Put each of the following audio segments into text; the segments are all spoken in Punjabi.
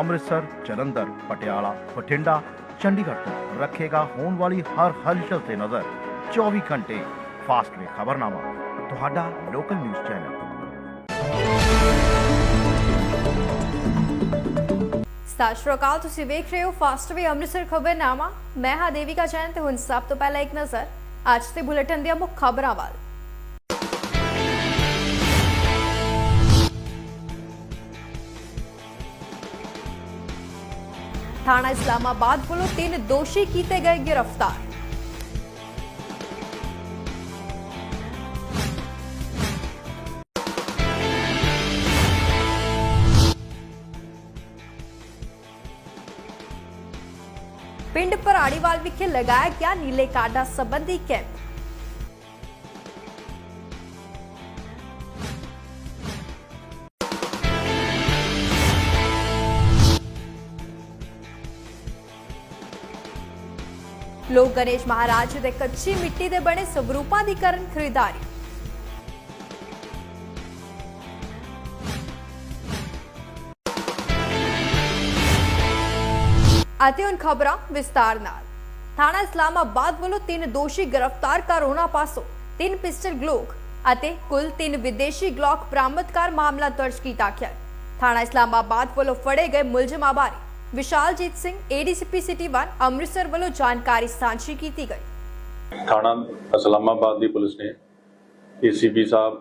ਅੰਮ੍ਰਿਤਸਰ, ਜਲੰਧਰ, ਪਟਿਆਲਾ, ਬਠਿੰਡਾ, ਚੰਡੀਗੜ੍ਹ ਤੋਂ ਰੱਖੇਗਾ ਹੋਣ ਵਾਲੀ ਹਰ ਹਲਚਲ ਤੇ ਨਜ਼ਰ। 24 ਘੰਟੇ ਫਾਸਟਵੇ ਖਬਰਨਾਮਾ, ਤੁਹਾਡਾ ਲੋਕਲ ਨਿਊਜ਼ ਚੈਨਲ ਸਤਿ ਸ਼੍ਰੀ ਅਕਾਲ, ਤੁਸੀਂ ਵੇਖ ਰਹੇ ਹੋ ਫਾਸਟਵੇ ਅੰਮ੍ਰਿਤਸਰ ਖਬਰਨਾਮਾ। ਮੈਂ ਹਾਂ ਦੇਵਿਕਾ ਜੈਨ ਤੇ ਹੁਣ ਸਭ ਤੋਂ ਪਹਿਲਾਂ ਇੱਕ ਨਜ਼ਰ, ਅੱਜ ਦੇ ਬੁਲੇਟਿਨ ਦੀਆਂ ਮੁੱਖ ਖਬਰਾਂ ਵੱਲ। ਥਾਣਾ ਇਸਲਾਮਾਬਾਦ ਵੱਲੋਂ ਤਿੰਨ ਦੋਸ਼ੀ ਕੀਤੇ ਗਏ ਗ੍ਰਿਫਤਾਰ। ਪਿੰਡ ਭਰਾੜੀਵਾਲ ਵਿਖੇ ਲਗਾਇਆ ਗਿਆ ਨੀਲੇ ਕਾਰਡਾਂ ਸੰਬੰਧੀ ਕੈਂਪ। ਲੋਕ ਗਣੇਸ਼ ਮਹਾਰਾਜ ਦੇ ਕੱਚੀ ਮਿੱਟੀ ਦੇ ਬਣੇ ਸਵਰੂਪਾਂ ਦੀ ਕਰਨ ਖਰੀਦਦਾਰੀ ਅਤੇ ਹੁਣ ਖਬਰਾਂ ਵਿਸਤਾਰ ਨਾਲ ਥਾਣਾ ਇਸਲਾਮਾਬਾਦ ਵੱਲੋਂ ਤਿੰਨ ਦੋਸ਼ੀ ਗ੍ਰਿਫਤਾਰ ਕਰ ਉਹਨਾਂ ਪਾਸੋਂ ਤਿੰਨ ਪਿਸਟਲ ਗਲੋਕ ਅਤੇ ਕੁੱਲ ਤਿੰਨ ਵਿਦੇਸ਼ੀ ਗਲੋਕ ਬਰਾਮਦ ਕਰ ਮਾਮਲਾ ਦਰਜ ਕੀਤਾ ਗਿਆ ਹੈ। ਥਾਣਾ ਇਸਲਾਮਾਬਾਦ ਵੱਲੋਂ ਫੜੇ ਗਏ ਮੁਲਜ਼ਮਾਂ ਬਾਰੇ ਵਿਸ਼ਾਲਜੀਤ ਸਿੰਘ ਏਡੀਸੀਪੀ ਸਿਟੀ 1 ਅੰਮ੍ਰਿਤਸਰ ਵੱਲੋਂ ਜਾਣਕਾਰੀ ਸਾਂਝੀ ਕੀਤੀ ਗਈ। ਥਾਣਾ ਇਸਲਾਮਾਬਾਦ ਦੀ ਪੁਲਿਸ ਨੇ ਏਸੀਪੀ ਸਾਹਿਬ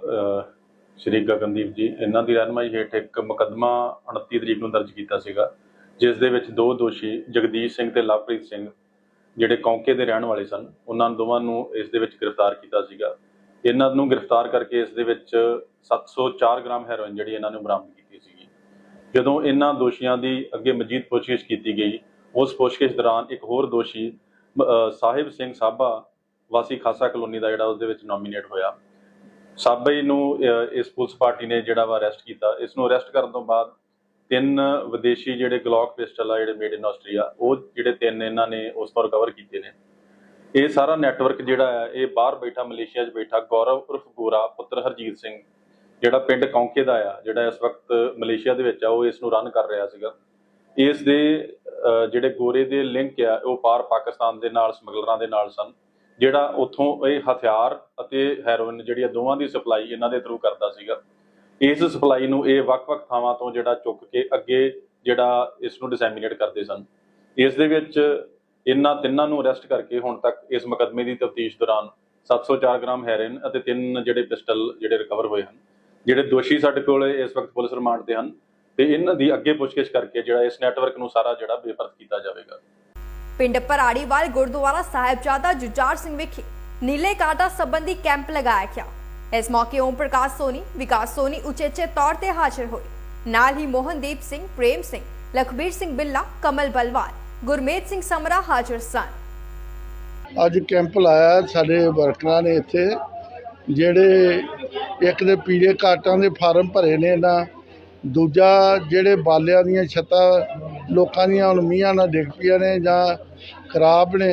ਸ਼੍ਰੀ ਗਗਨਦੀਪ ਜੀ, ਇਹਨਾਂ ਦੀ ਰਹਿਨਮਾਈ ਹੇਠ ਇੱਕ ਮੁਕੱਦਮਾ 29 ਤਰੀਕ ਨੂੰ ਦਰਜ ਕੀਤਾ ਸੀਗਾ, ਜਿਸ ਦੇ ਵਿੱਚ ਦੋ ਦੋਸ਼ੀ, ਜਗਦੀਸ਼ ਸਿੰਘ ਤੇ ਲਵਪ੍ਰੀਤ ਸਿੰਘ, ਜਿਹੜੇ ਕੌਂਕੇ ਦੇ ਰਹਿਣ ਵਾਲੇ ਸਨ, ਉਹਨਾਂ ਦੋਵਾਂ ਨੂੰ ਇਸ ਦੇ ਵਿੱਚ ਗ੍ਰਿਫਤਾਰ ਕੀਤਾ ਸੀਗਾ। ਇਹਨਾਂ ਨੂੰ ਗ੍ਰਿਫਤਾਰ ਕਰਕੇ ਇਸ ਦੇ ਵਿੱਚ 704 ਗ੍ਰਾਮ ਹੈਰੋਇਨ ਜਿਹੜੀ ਇਹਨਾਂ ਨੇ ਬਰਾਮਦ ਜਦੋਂ ਇਹਨਾਂ ਦੋਸ਼ੀਆਂ ਦੀ ਅੱਗੇ ਮਜੀਦ ਪੁੱਛਗਿੱਛ ਕੀਤੀ ਗਈ, ਉਸ ਪੁੱਛਗਿੱਛ ਦੌਰਾਨ ਇੱਕ ਹੋਰ ਦੋਸ਼ੀ ਸਾਹਿਬ ਸਿੰਘ ਸਾਬਾ ਵਾਸੀ ਖਾਸਾ ਕਲੋਨੀ ਦਾ ਜਿਹੜਾ ਉਸ ਦੇ ਵਿੱਚ ਨੋਮੀਨੇਟ ਹੋਇਆ। ਸਾਬੇ ਨੂੰ ਇਸ ਪੁਲਿਸ ਪਾਰਟੀ ਨੇ ਜਿਹੜਾ ਵਾ ਅਰੈਸਟ ਕੀਤਾ। ਇਸ ਨੂੰ ਅਰੈਸਟ ਕਰਨ ਤੋਂ ਬਾਅਦ ਤਿੰਨ ਵਿਦੇਸ਼ੀ ਜਿਹੜੇ ਗਲੌਕ ਪਿਸਟਲ ਆ, ਜਿਹੜੇ ਮੇਡ ਇਨ ਆਸਟਰੀਆ ਉਹ ਜਿਹੜੇ ਤਿੰਨ ਇਹਨਾਂ ਨੇ ਉਸ ਤੋਂ ਰਿਕਵਰ ਕੀਤੇ ਨੇ। ਇਹ ਸਾਰਾ ਨੈਟਵਰਕ ਜਿਹੜਾ ਹੈ, ਇਹ ਬਾਹਰ ਬੈਠਾ, ਮਲੇਸ਼ੀਆ 'ਚ ਬੈਠਾ ਗੌਰਵ ਉਰਫ ਗੋਰਾ ਪੁੱਤਰ ਹਰਜੀਤ ਸਿੰਘ ਜਿਹੜਾ ਪਿੰਡ ਕੌਂਕੇ ਦਾ ਆ, ਜਿਹੜਾ ਇਸ ਵਕਤ ਮਲੇਸ਼ੀਆ ਦੇ ਵਿੱਚ ਆ, ਉਹ ਇਸ ਨੂੰ ਰਨ ਕਰ ਰਿਹਾ ਸੀਗਾ। ਇਸ ਦੇ ਜਿਹੜੇ ਗੋਰੇ ਦੇ ਲਿੰਕ ਆ, ਉਹ ਪਾਰ ਪਾਕਿਸਤਾਨ ਦੇ ਨਾਲ, ਸਮਗਲਰਾਂ ਦੇ ਨਾਲ ਸਨ, ਜਿਹੜਾ ਉਥੋਂ ਇਹ ਹਥਿਆਰ ਅਤੇ ਹੈਰੋਇਨ ਜਿਹੜੀ ਆ ਦੋਵਾਂ ਦੀ ਸਪਲਾਈ ਇਹਨਾਂ ਦੇ ਥਰੂ ਕਰਦਾ ਸੀਗਾ। ਇਸ ਸਪਲਾਈ ਨੂੰ ਇਹ ਵੱਖ-ਵੱਖ ਥਾਵਾਂ ਤੋਂ ਜਿਹੜਾ ਚੁੱਕ ਕੇ ਅੱਗੇ ਜਿਹੜਾ ਇਸ ਨੂੰ ਡਿਸੈਮੀਨੇਟ ਕਰਦੇ ਸਨ। ਇਸ ਦੇ ਵਿੱਚ ਇਹਨਾਂ ਤਿੰਨਾਂ ਨੂੰ ਅਰੈਸਟ ਕਰਕੇ ਹੁਣ ਤੱਕ ਇਸ ਮੁਕੱਦਮੇ ਦੀ ਤਫਤੀਸ਼ ਦੌਰਾਨ 704 ਗ੍ਰਾਮ ਹੈਰੋਇਨ ਅਤੇ ਤਿੰਨ ਜਿਹੜੇ ਪਿਸਟਲ ਜਿਹੜੇ ਰਿਕਵਰ ਹੋਏ ਹਨ ਜਿਹੜੇ ਦੋਸ਼ੀ ਸਾਡੇ ਕੋਲ ਇਸ ਵਕਤ ਪੁਲਿਸ ਰਿਮਾਂਡ ਤੇ ਹਨ ਤੇ ਇਹਨਾਂ ਦੀ ਅੱਗੇ ਪੁੱਛਗਿੱਛ ਕਰਕੇ ਜਿਹੜਾ ਇਸ ਨੈਟਵਰਕ ਨੂੰ ਸਾਰਾ ਜਿਹੜਾ ਬੇਪਰਦ ਕੀਤਾ ਜਾਵੇਗਾ। ਪਿੰਡ ਭਰਾੜੀਵਾਲ ਗੁਰਦੁਆਰਾ ਸਾਹਿਬਜ਼ਾਦਾ ਜੁਝਾਰ ਸਿੰਘ ਵਿਖੇ ਨੀਲੇ ਕਾਰਡਾਂ ਸੰਬੰਧੀ ਕੈਂਪ ਲਗਾਇਆ ਗਿਆ। ਇਸ ਮੌਕੇ ਓਮ ਪ੍ਰਕਾਸ਼ ਸੋਨੀ ਵਿਕਾਸ ਸੋਨੀ ਉਚੇਚੇ ਤੌਰ ਤੇ ਹਾਜ਼ਰ ਹੋਏ। ਨਾਲ ਹੀ ਮੋਹਨਦੀਪ ਸਿੰਘ ਪ੍ਰੇਮ ਸਿੰਘ ਲਖਬੀਰ ਸਿੰਘ ਬਿੱਲਾ ਕਮਲ ਬਲਵਾਨ ਗੁਰਮੇਤ ਸਿੰਘ ਸਮਰਾ ਹਾਜ਼ਰ ਸਨ। ਅੱਜ ਕੈਂਪ ਲਾਇਆ ਸਾਡੇ ਵਰਕਰਾਂ ਨੇ ਇੱਥੇ। ਜਿਹੜੇ ਇੱਕ ਦੇ ਪੀਲੇ ਕਾਟਾਂ ਦੇ ਫਾਰਮ ਭਰੇ ਨੇ ਇਹਨਾਂ ਦੂਜਾ ਜਿਹੜੇ ਬਾਲਿਆਂ ਦੀਆਂ ਛੱਤਾਂ ਲੋਕਾਂ ਦੀਆਂ ਹੁਣ ਮੀਂਹਾਂ ਨਾਲ ਡਿੱਗ ਪਈਆਂ ਨੇ ਜਾਂ ਖਰਾਬ ਨੇ,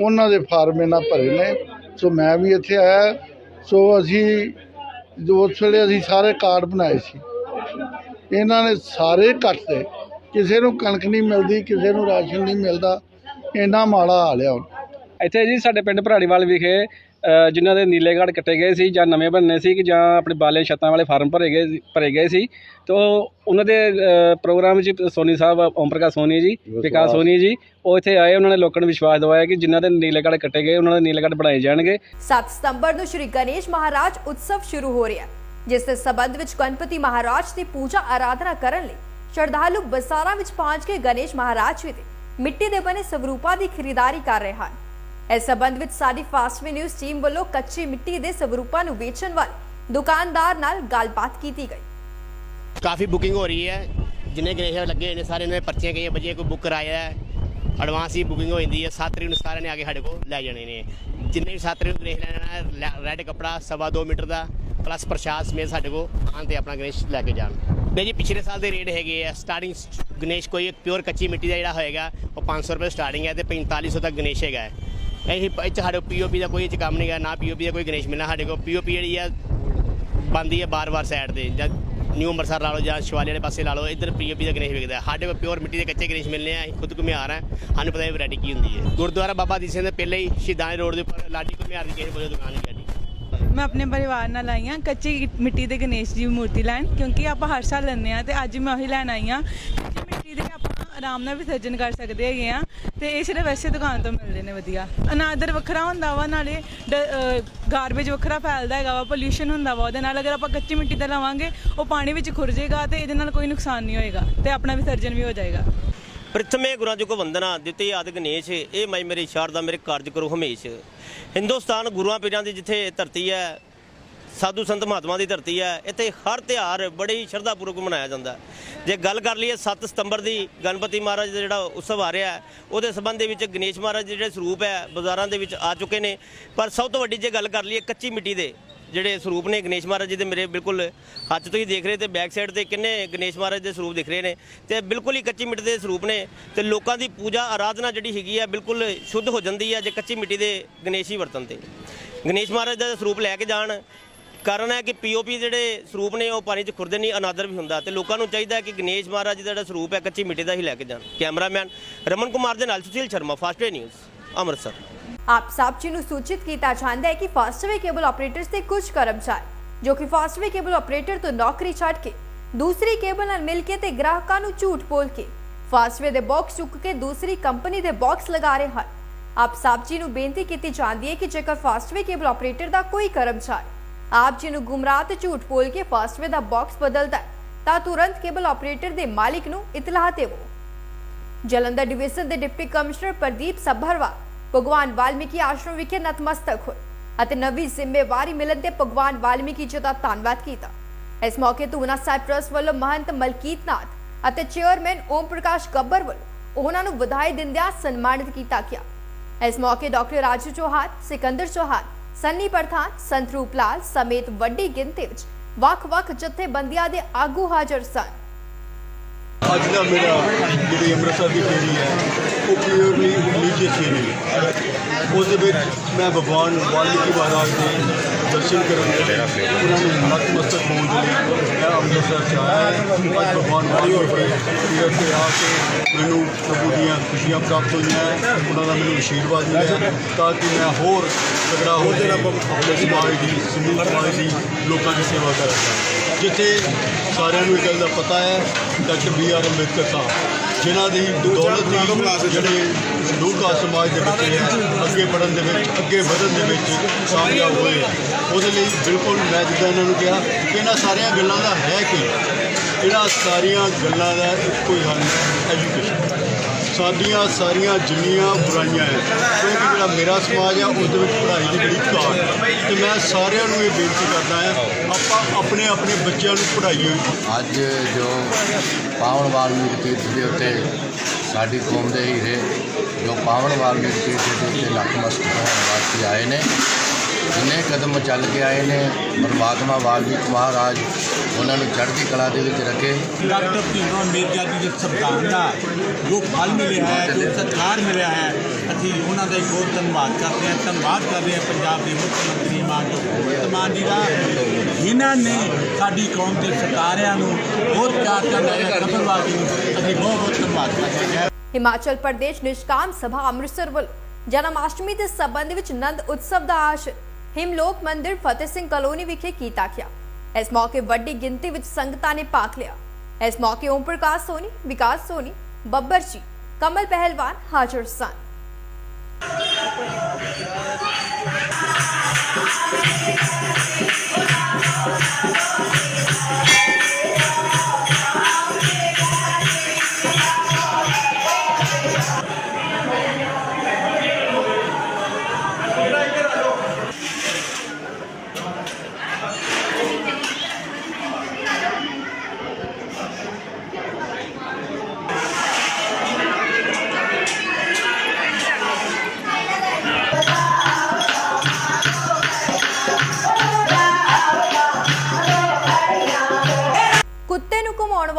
ਉਹਨਾਂ ਦੇ ਫਾਰਮ ਇਹਨਾਂ ਭਰੇ ਨੇ। ਸੋ ਮੈਂ ਵੀ ਇੱਥੇ ਆਇਆ, ਸੋ ਅਸੀਂ ਜੋ ਉਸ ਵੇਲੇ ਅਸੀਂ ਸਾਰੇ ਕਾਰਡ ਬਣਾਏ ਸੀ। ਇਹਨਾਂ ਨੇ ਸਾਰੇ ਕੱਟਦੇ ਕਿਸੇ ਨੂੰ ਕਣਕ ਨਹੀਂ ਮਿਲਦੀ, ਕਿਸੇ ਨੂੰ ਰਾਸ਼ਨ ਨਹੀਂ ਮਿਲਦਾ ਇੰਨਾ ਮਾੜਾ ਹਾਲ ਆ ਹੁਣ। ਇੱਥੇ ਜੀ ਸਾਡੇ ਪਿੰਡ ਭਰਾੜੀਵਾਲ ਵਿਖੇ ਜਿਨ੍ਹਾਂ ਦੇ ਨੀਲੇ ਕਾਰਡ ਕੱਟੇ ਗਏ ਸੀ ਜਾਂ ਨਵੇਂ ਬਣਨੇ ਸੀ ਕਿ ਜਾਂ ਆਪਣੇ ਬਾਲੇ ਛੱਤਾਂ ਵਾਲੇ ਫਾਰਮ ਭਰੇ ਗਏ ਭਰੇ ਗਏ ਸੀ। ਤੇ ਉਹ ਉਹਨਾਂ ਦੇ ਪ੍ਰੋਗਰਾਮ ਵਿੱਚ ਸੋਨੀ ਸਾਹਿਬ ਓਮ ਪ੍ਰਕਾਸ਼ ਸੋਨੀ ਜੀ ਵਿਕਾਸ। ਸੋਨੀ ਜੀ ਉਹ ਇੱਥੇ ਆਏ ਉਹਨਾਂ ਨੇ ਲੋਕਾਂ ਨੂੰ ਵਿਸ਼ਵਾਸ ਦਿਵਾਇਆ ਕਿ ਜਿਨ੍ਹਾਂ ਦੇ ਨੀਲੇ ਕਾਰਡ ਕੱਟੇ ਗਏ ਉਹਨਾਂ ਦੇ ਨੀਲੇ ਕਾਰਡ ਬਣਾਏ ਜਾਣਗੇ। 7 ਸਤੰਬਰ ਨੂੰ ਸ਼੍ਰੀ ਗਣੇਸ਼ ਮਹਾਰਾਜ ਉਤਸਵ ਸ਼ੁਰੂ ਹੋ ਰਿਹਾ ਹੈ ਜਿਸ ਦੇ ਸਬੰਧ ਵਿੱਚ ਗਣਪਤੀ ਮਹਾਰਾਜ ਦੀ ਪੂਜਾ ਆਰਾਧਨਾ ਕਰਨ ਲਈ ਸ਼ਰਧਾਲੂ ਬਾਜ਼ਾਰਾਂ ਵਿੱਚ ਪਹੁੰਚ ਕੇ ਗਣੇਸ਼ ਮਹਾਰਾਜ ਜੀ ਦੇ ਮਿੱਟੀ ਦੇ ਬਣੇ ਸਵਰੂਪਾਂ ਦੀ ਖਰੀਦਦਾਰੀ ਕਰ ਰਹੇ ਹਨ। ਇਸ ਸਬੰਧ ਵਿੱਚ ਸਾਡੀ ਫਾਸਟਵੇ ਨਿਊਜ਼ ਟੀਮ ਵੱਲੋਂ ਕੱਚੀ ਮਿੱਟੀ ਦੇ ਸਵਰੂਪਾਂ ਨੂੰ ਵੇਚਣ ਵਾਲੇ ਦੁਕਾਨਦਾਰ ਨਾਲ ਗੱਲਬਾਤ ਕੀਤੀ ਗਈ। ਕਾਫੀ ਬੁਕਿੰਗ ਹੋ ਰਹੀ ਹੈ। ਜਿੰਨੇ ਗਣੇਸ਼ ਲੱਗੇ ਹੋਏ ਨੇ ਸਾਰੇ ਨੇ ਪਰਚੀਆਂ ਗਈਆਂ ਬੱਚੇ ਕੋਈ ਬੁੱਕ ਕਰਾਇਆ ਹੈ। ਐਡਵਾਂਸ ਹੀ ਬੁਕਿੰਗ ਹੋ ਜਾਂਦੀ ਹੈ। 7 ਤਰੀਕ ਨੂੰ ਸਾਰਿਆਂ ਨੇ ਆ ਕੇ ਸਾਡੇ ਕੋਲ ਲੈ ਜਾਣੇ ਨੇ। ਜਿੰਨੇ ਵੀ 7 ਤਰੀਕ ਨੂੰ ਗਣੇਸ਼ ਲੈਣਾ ਰੈੱਡ ਕਪੜਾ ਸਵਾ 2 ਮੀਟਰ ਦਾ ਪਲੱਸ ਪ੍ਰਸ਼ਾਦ ਸਮੇਤ ਸਾਡੇ ਕੋਲ ਆਉਣ ਤੇ ਆਪਣਾ ਗਣੇਸ਼ ਲੈ ਕੇ ਜਾਣ। ਤੇ ਜੀ, ਪਿਛਲੇ ਸਾਲ ਦੇ ਰੇਟ ਹੈਗੇ ਆ। ਸਟਾਰਟਿੰਗ ਗਣੇਸ਼ ਕੋਈ ਪਿਓਰ ਕੱਚੀ ਮਿੱਟੀ ਦਾ ਜਿਹੜਾ ਹੋਏਗਾ, ਉਹ 500 ਰੁਪਏ ਸਟਾਰਟਿੰਗ ਹੈ ਤੇ 4500 ਤੱਕ ਗਣੇਸ਼ ਹੈਗਾ ਹੈ। ਇਹ ਇਹ 'ਚ ਸਾਡੇ ਪੀਓਪੀ ਦਾ ਕੋਈ ਇੱਥੇ ਕੰਮ ਨਹੀਂ ਹੈ ਨਾ ਪੀਓਪੀ ਦਾ ਕੋਈ ਗਣੇਸ਼ ਮਿਲਣਾ ਸਾਡੇ ਕੋਲ। ਪੀਓਪੀ ਜਿਹੜੀ ਆ ਬੰਦੀ ਹੈ ਬਾਰ-ਬਾਰ ਸਾਈਡ ਤੇ, ਜਾਂ ਨਿਊ ਅੰਮ੍ਰਿਤਸਰ ਲਾ ਲਓ, ਜਾਂ ਸ਼ਿਵਾਲੇ ਵਾਲੇ ਪਾਸੇ ਲਾ ਲਓ, ਇੱਧਰ ਪੀਓਪੀ ਦਾ ਗਣੇਸ਼ ਵਿਕਦਾ ਸਾਡੇ ਕੋਲ ਪਿਓਰ ਮਿੱਟੀ ਦੇ ਕੱਚੇ ਗਣੇਸ਼ ਮਿਲਨੇ ਆ, ਅਸੀਂ ਖੁਦ ਘੁਮਿਆਰ ਹੈ ਸਾਨੂੰ ਪਤਾ ਇਹ ਵੈਰਾਈਟੀ ਕੀ ਹੁੰਦੀ ਹੈ। ਗੁਰਦੁਆਰਾ ਬਾਬਾ ਦੀਪ ਸਿੰਘ ਦੇ ਪਹਿਲੇ ਹੀ ਸ਼ਹੀਦਾਂ ਦੇ ਰੋਡ ਦੇ ਉੱਪਰ ਲਾਡੀ ਘੁਮਿਆਰ ਦੀ ਕਿਸੇ ਕੋਲ ਦੁਕਾਨ ਹੈ ਮੈਂ ਆਪਣੇ ਪਰਿਵਾਰ ਨਾਲ ਆਈ ਹਾਂ, ਕੱਚੀ ਮਿੱਟੀ ਦੇ ਗਣੇਸ਼ ਜੀ ਦੀ ਮੂਰਤੀ ਲੈਣ, ਕਿਉਂਕਿ ਆਪਾਂ ਹਰ ਸਾਲ ਲੈਂਦੇ ਆ ਤੇ ਅੱਜ ਮੈਂ ਉਹੀ ਲੈਣ ਆਈ ਹਾਂ। ਕੱਚੀ ਮਿੱਟੀ ਦੇ ਆਪਾਂ ਆਰਾਮ ਨਾਲ ਵਿਸਰਜਨ ਕਰ ਸਕਦੇ ਹੈਗੇ ਆ ਤੇ ਇਹ ਸਿਰਫ ਵੈਸੇ ਦੁਕਾਨ ਤੋਂ ਮਿਲਦੇ ਨੇ ਵਧੀਆ। ਅਨਾਦਰ ਵੱਖਰਾ ਹੁੰਦਾ ਵਾ, ਨਾਲੇ ਗਾਰਬੇਜ ਵੱਖਰਾ ਫੈਲਦਾ ਹੈਗਾ ਵਾ ਪੋਲਿਊਸ਼ਨ ਹੁੰਦਾ ਵਾ, ਉਹਦੇ ਨਾਲ ਅਗਰ ਆਪਾਂ ਕੱਚੀ ਮਿੱਟੀ ਦਾ ਲਵਾਂਗੇ, ਉਹ ਪਾਣੀ ਵਿੱਚ ਖੁਰ ਜਾਏਗਾ ਤੇ ਇਹਦੇ ਨਾਲ ਕੋਈ ਨੁਕਸਾਨ ਨਹੀਂ ਹੋਏਗਾ ਤੇ ਆਪਣਾ ਵਿਸਰਜਨ ਵੀ ਹੋ ਜਾਏਗਾ। ਪ੍ਰਥਮੇ ਗੁਰਾਂ ਜੀ ਕੋ ਵੰਦਨਾ ਦਿੱਤੀ ਆਦਿ ਗਣੇਸ਼, ਇਹ ਮੈਂ ਮੇਰੀ ਸ਼ਾਰਦਾ, ਮੇਰੇ ਕਾਰਜ ਕਰੋ ਹਮੇਸ਼। ਹਿੰਦੁਸਤਾਨ ਗੁਰੂਆਂ ਪੀਰਾਂ ਦੀ ਜਿੱਥੇ ਧਰਤੀ ਹੈ, ਸਾਧੂ ਸੰਤ ਮਹਾਤਮਾ ਦੀ ਧਰਤੀ ਹੈ, ਇੱਥੇ ਹਰ ਤਿਉਹਾਰ ਬੜੇ ਹੀ ਸ਼ਰਧਾਪੂਰਵਕ ਮਨਾਇਆ ਜਾਂਦਾ ਜੇ ਗੱਲ ਕਰ ਲਈਏ 7 ਸਤੰਬਰ ਦੀ ਗਣਪਤੀ ਮਹਾਰਾਜ ਦਾ ਜਿਹੜਾ ਉਤਸਵ ਆ ਰਿਹਾ ਉਹਦੇ ਸੰਬੰਧ ਦੇ ਵਿੱਚ ਗਣੇਸ਼ ਮਹਾਰਾਜ ਦੇ ਜਿਹੜੇ ਸਰੂਪ ਹੈ, ਬਾਜ਼ਾਰਾਂ ਦੇ ਵਿੱਚ ਆ ਚੁੱਕੇ ਨੇ। ਪਰ ਸਭ ਤੋਂ ਵੱਡੀ ਜੇ ਗੱਲ ਕਰ ਲਈਏ ਕੱਚੀ ਮਿੱਟੀ ਦੇ ਜਿਹੜੇ ਸਰੂਪ ਨੇ ਗਣੇਸ਼ ਮਹਾਰਾਜ ਜੀ ਦੇ ਮੇਰੇ ਬਿਲਕੁਲ ਹੱਥ ਤੋਂ ਹੀ ਦੇਖ ਰਹੇ ਤੇ ਬੈਕ ਸਾਈਡ ਤੇ ਕਿੰਨੇ ਗਣੇਸ਼ ਮਹਾਰਾਜ ਦੇ ਸਰੂਪ ਦਿਖ ਰਹੇ ਨੇ ਤੇ ਬਿਲਕੁਲ ਹੀ ਕੱਚੀ ਮਿੱਟੀ ਦੇ ਸਰੂਪ ਨੇ ਤੇ ਲੋਕਾਂ ਦੀ ਪੂਜਾ ਆਰਾਧਨਾ ਜਿਹੜੀ ਹੈਗੀ ਆ ਬਿਲਕੁਲ ਸ਼ੁੱਧ ਹੋ ਜਾਂਦੀ ਹੈ ਜੇ ਕੱਚੀ ਮਿੱਟੀ ਦੇ ਗਣੇਸ਼ ਹੀ ਵਰਤਨ ਤੇ। ਗਣੇਸ਼ ਮਹਾਰਾਜ ਦਾ ਸਰੂਪ ਲੈ ਕੇ ਜਾਣ, ਕਾਰਨ ਹੈ ਕਿ ਪੀਓਪੀ ਜਿਹੜੇ ਸਰੂਪ ਨੇ ਉਹ ਪਾਣੀ 'ਚ ਖੁਰਦੇ ਨਹੀਂ, ਅਨਾਦਰ ਵੀ ਹੁੰਦਾ ਤੇ ਲੋਕਾਂ ਨੂੰ ਚਾਹੀਦਾ ਕਿ ਗਣੇਸ਼ ਮਹਾਰਾਜ ਜੀ ਦਾ ਜਿਹੜਾ ਸਰੂਪ ਹੈ ਕੱਚੀ ਮਿੱਟੀ ਦਾ ਹੀ ਲੈ ਕੇ ਜਾਣ। ਕੈਮਰਾਮੈਨ ਰਮਨ ਕੁਮਾਰ ਦੇ ਨਾਲ ਸੁਸ਼ੀਲ ਸ਼ਰਮਾ ਫਾਸਟਵੇ ਨਿਊਜ਼। ਅੰਮ੍ਰਿਤਸਰ। ਆਪ ਸਭ ਜੀ ਨੂੰ ਸੂਚਿਤ ਕੀਤਾ ਜਾਂਦਾ ਹੈ ਕਿ ਫਾਸਟਵੇ ਕੇਬਲ ਆਪਰੇਟਰਸ ਦੇ ਕੁਝ ਕਰਮਚਾਰੀ, ਜੋ ਕਿ ਫਾਸਟਵੇ ਕੇਬਲ ਆਪਰੇਟਰ ਤੋਂ ਨੌਕਰੀ ਛੱਡ ਕੇ ਦੂਸਰੀ ਕੇਬਲ ਨਾਲ ਮਿਲ ਕੇ ਤੇ ਗ੍ਰਾਹਕਾਂ ਨੂੰ ਝੂਠ ਬੋਲ ਕੇ ਫਾਸਟਵੇ ਦੇ ਬਾਕਸ ਚੁੱਕ ਕੇ ਦੂਸਰੀ ਕੰਪਨੀ ਦੇ ਬਾਕਸ ਲਗਾ ਰਹੇ ਹਨ। ਆਪ ਸਭ ਜੀ ਨੂੰ ਬੇਨਤੀ ਕੀਤੀ ਜਾਂਦੀ ਹੈ ਕਿ ਜੇਕਰ ਫਾਸਟਵੇ ਕੇਬਲ ਆਪਰੇਟਰ ਦਾ ਕੋਈ ਕਰਮਚਾਰੀ ਆਪ ਜੀ ਨੂੰ ਗੁੰਮਰਾਹ ਤੇ ਝੂਠ ਬੋਲ ਕੇ ਫਾਸਟਵੇ ਦਾ ਬਾਕਸ ਬਦਲਦਾ ਤਾਂ ਤੁਰੰਤ ਕੇਬਲ ਆਪਰੇਟਰ ਦੇ ਮਾਲਿਕ ਨੂੰ ਇਤਲਾਹ ਦੇਵੋ। ਜਲੰਧਰ ਡਿਵੀਜ਼ਨ ਦੇ ਡਿਪਟੀ ਕਮਿਸ਼ਨਰ ਪ੍ਰਦੀਪ ਸੱਭਰਵਾ ਭਗਵਾਨ ਵਾਲਮੀਕੀ ਆਸ਼ਰਮ ਵਿਖੇ ਨਤਮਸਤਕ ਹੋਏ ਅਤੇ ਨਵੀਂ ਜ਼ਿੰਮੇਵਾਰੀ ਮਿਲਣ ਤੇ ਭਗਵਾਨ ਵਾਲਮੀਕੀ ਜੀ ਦਾ ਧੰਨਵਾਦ ਕੀਤਾ। ਇਸ ਮੌਕੇ ਤੁਨਾ ਸਾਹਿਬ ਟਰਸਟ ਵੱਲੋਂ ਮਹੰਤ ਮਲਕੀਤ ਨਾਥ ਅਤੇ ਚੇਅਰਮੈਨ ਓਮ ਪ੍ਰਕਾਸ਼ ਗੱਬਰ ਵੱਲੋਂ ਉਹਨਾਂ ਨੂੰ ਵਧਾਈ ਦਿੰਦਿਆਂ ਸਨਮਾਨਿਤ ਕੀਤਾ ਗਿਆ। ਇਸ ਮੌਕੇ ਡਾਕਟਰ ਰਾਜੂ ਚੌਹਾਨ, ਸਿਕੰਦਰ ਚੌਹਾਨ, ਸੰਨੀ ਪਰਥਾਨ ਸੰਤਰੂਪ ਲਾਲ ਸਮੇਤ ਵੱਡੀ ਗਿਣਤੀ ਵਿੱਚ ਵੱਖ-ਵੱਖ ਜਥੇਬੰਦੀਆਂ ਦੇ ਆਗੂ ਹਾਜ਼ਰ ਸਨ। ਅੱਜ ਦਾ ਮੇਰਾ ਜਿਹੜੀ ਅੰਮ੍ਰਿਤਸਰ ਦੀ ਫੇਰੀ ਹੈ, ਉਹ ਪਿਓਰਲੀ ਰਿਲੀਜੀਅਸ ਫੇਰੀ ਹੈ। ਉਸ ਦੇ ਵਿੱਚ ਮੈਂ ਭਗਵਾਨ ਵਾਲਮੀਕੀ ਮਹਾਰਾਜ ਦੇ ਦਰਸ਼ਨ ਕਰਨ ਦੇ ਲਈ ਉਹਨਾਂ ਨੂੰ ਨਤਮਸਤਕ ਹੋਣ ਦੇ ਲਈ। ਮੈਂ ਅੰਮ੍ਰਿਤਸਰ ਚ ਆਇਆ। ਹੈ ਅੱਜ ਭਗਵਾਨ ਨਹੀਂ ਹੋ ਕੇ ਇੱਥੇ ਆ ਕੇ ਮੈਨੂੰ ਪ੍ਰਭੂ ਦੀਆਂ ਖੁਸ਼ੀਆਂ ਪ੍ਰਾਪਤ ਹੋਈਆਂ। ਉਹਨਾਂ ਦਾ ਮੈਨੂੰ ਆਸ਼ੀਰਵਾਦ ਮਿਲਿਆ। ਤਾਂ ਕਿ ਮੈਂ ਹੋਰ ਤਗੜਾ ਹੋ ਕੇ ਆਪਣੇ ਸਮਾਜ ਦੀ ਸਮੂਹ ਸਮਾਜ ਦੀ ਲੋਕਾਂ ਦੀ ਸੇਵਾ ਕਰ ਸਕਾਂ। ਜਿੱਥੇ ਸਾਰਿਆਂ ਨੂੰ ਇਹ ਗੱਲ ਦਾ ਪਤਾ ਹੈ, doctor B R Ambedkar sahib. ਜਿਨ੍ਹਾਂ ਦੀ ਦੌਲਤ ਦੀ ਜਿਹੜੇ ਲੋਕਾ ਸਮਾਜ ਦੇ ਬੱਚੇ ਹੈ ਅੱਗੇ ਵਧਣ ਦੇ ਵਿੱਚ ਅੱਗੇ ਵਧਣ ਦੇ ਵਿੱਚ ਕਾਮਯਾਬ ਹੋਏ ਉਹਦੇ ਲਈ ਬਿਲਕੁਲ ਮੈਂ ਜਿੱਦਾਂ ਇਹਨਾਂ ਨੂੰ ਕਿਹਾ ਕਿ ਇਹਨਾਂ ਸਾਰੀਆਂ ਗੱਲਾਂ ਦਾ ਹੈ ਕੀ? ਇਹਨਾਂ ਸਾਰੀਆਂ ਗੱਲਾਂ ਦਾ ਇੱਕੋ ਹੀ ਹੱਲ ਹੈ ਐਜੂਕੇਸ਼ਨ ਸਾਡੀਆਂ ਸਾਰੀਆਂ ਜਿੰਨੀਆਂ ਬੁਰਾਈਆਂ ਹੈ ਕਿਉਂਕਿ ਜਿਹੜਾ ਮੇਰਾ ਸਮਾਜ ਹੈ ਉਸ ਦੇ ਵਿੱਚ ਪੜ੍ਹਾਈ ਦੀ ਬੜੀ ਘਾਟ ਹੈ। ਤੇ ਮੈਂ ਸਾਰਿਆਂ ਨੂੰ ਇਹ ਬੇਨਤੀ ਕਰਦਾ ਹਾਂ, ਆਪਾਂ ਆਪਣੇ ਆਪਣੇ ਬੱਚਿਆਂ ਨੂੰ ਪੜ੍ਹਾਈਏ। ਅੱਜ ਜੋ ਪਾਵਨ ਵਾਲਮੀਕ ਤੀਰਥ ਦੇ ਉੱਤੇ ਸਾਡੀ ਕੌਮ ਦੇ ਹੀਰੇ, ਜੋ ਪਾਵਨ ਵਾਲਮੀਕ ਤੀਰਥ ਦੇ ਉੱਤੇ ਨਤਮਸਤਕ ਹੋਣ ਵਾਸਤੇ ਆਏ ਨੇ ਜਿੰਨੇ ਕਦਮ ਚੱਲ ਕੇ ਆਏ ਨੇ ਪਰਮਾਤਮਾ ਵਾਲਮੀਕ ਮਹਾਰਾਜ ਉਹਨਾਂ ਨੂੰ ਚੜ੍ਹਦੀ ਕਲਾ ਦੇ ਵਿੱਚ ਰੱਖੇ। ਡਾਕਟਰ ਭੀਮ ਅੰਬੇਦਕਰ ਜੀ ਦੇ ਸੰਵਿਧਾਨ ਦਾ ਜੋ ਫਲ ਮਿਲਿਆ ਹੈ ਜੋ ਸਤਿਕਾਰ ਮਿਲਿਆ ਹੈ ਅਸੀਂ ਉਹਨਾਂ ਦਾ ਬਹੁਤ ਧੰਨਵਾਦ ਕਰਦੇ ਹਾਂ। ਧੰਨਵਾਦ ਕਰਦੇ ਹਾਂ ਪੰਜਾਬ ਦੇ ਮੁੱਖ ਮੰਤਰੀ ਮਾਨ ਜੀ ਦਾ ਜਿਨ੍ਹਾਂ ਨੇ ਸਾਡੀ ਕੌਮ ਦੇ ਸਰਕਾਰਿਆਂ ਨੂੰ ਬਹੁਤ ਪਿਆਰ ਕਰਨਾ ਜੀ ਨੂੰ ਅਸੀਂ ਬਹੁਤ ਬਹੁਤ ਧੰਨਵਾਦ ਕਰਦੇ ਹਾਂ। ਹਿਮਾਚਲ ਪ੍ਰਦੇਸ਼ ਨਿਸ਼ਕਾਮ ਸਭਾ ਅੰਮ੍ਰਿਤਸਰ ਵੱਲੋਂ ਜਨਮ ਅਸ਼ਟਮੀ ਦੇ ਸੰਬੰਧ ਵਿੱਚ ਨੰਦ ਉਤਸਵ ਦਾ ਆਸ਼ ਹਿਮਲੋਕ ਮੰਦਿਰ ਫਤਿਹ ਸਿੰਘ ਕਲੋਨੀ ਵਿਖੇ ਕੀਤਾ ਗਿਆ। ਇਸ ਮੌਕੇ ਵੱਡੀ ਗਿਣਤੀ ਵਿੱਚ ਸੰਗਤਾਂ ਨੇ ਭਾਗ ਲਿਆ। ਇਸ ਮੌਕੇ ਓਮ ਪ੍ਰਕਾਸ਼ ਸੋਨੀ, ਵਿਕਾਸ ਸੋਨੀ, ਬੱਬਰ ਜੀ, ਕਮਲ ਪਹਿਲਵਾਨ ਹਾਜ਼ਰ ਸਨ। ਕੁੱਤੇ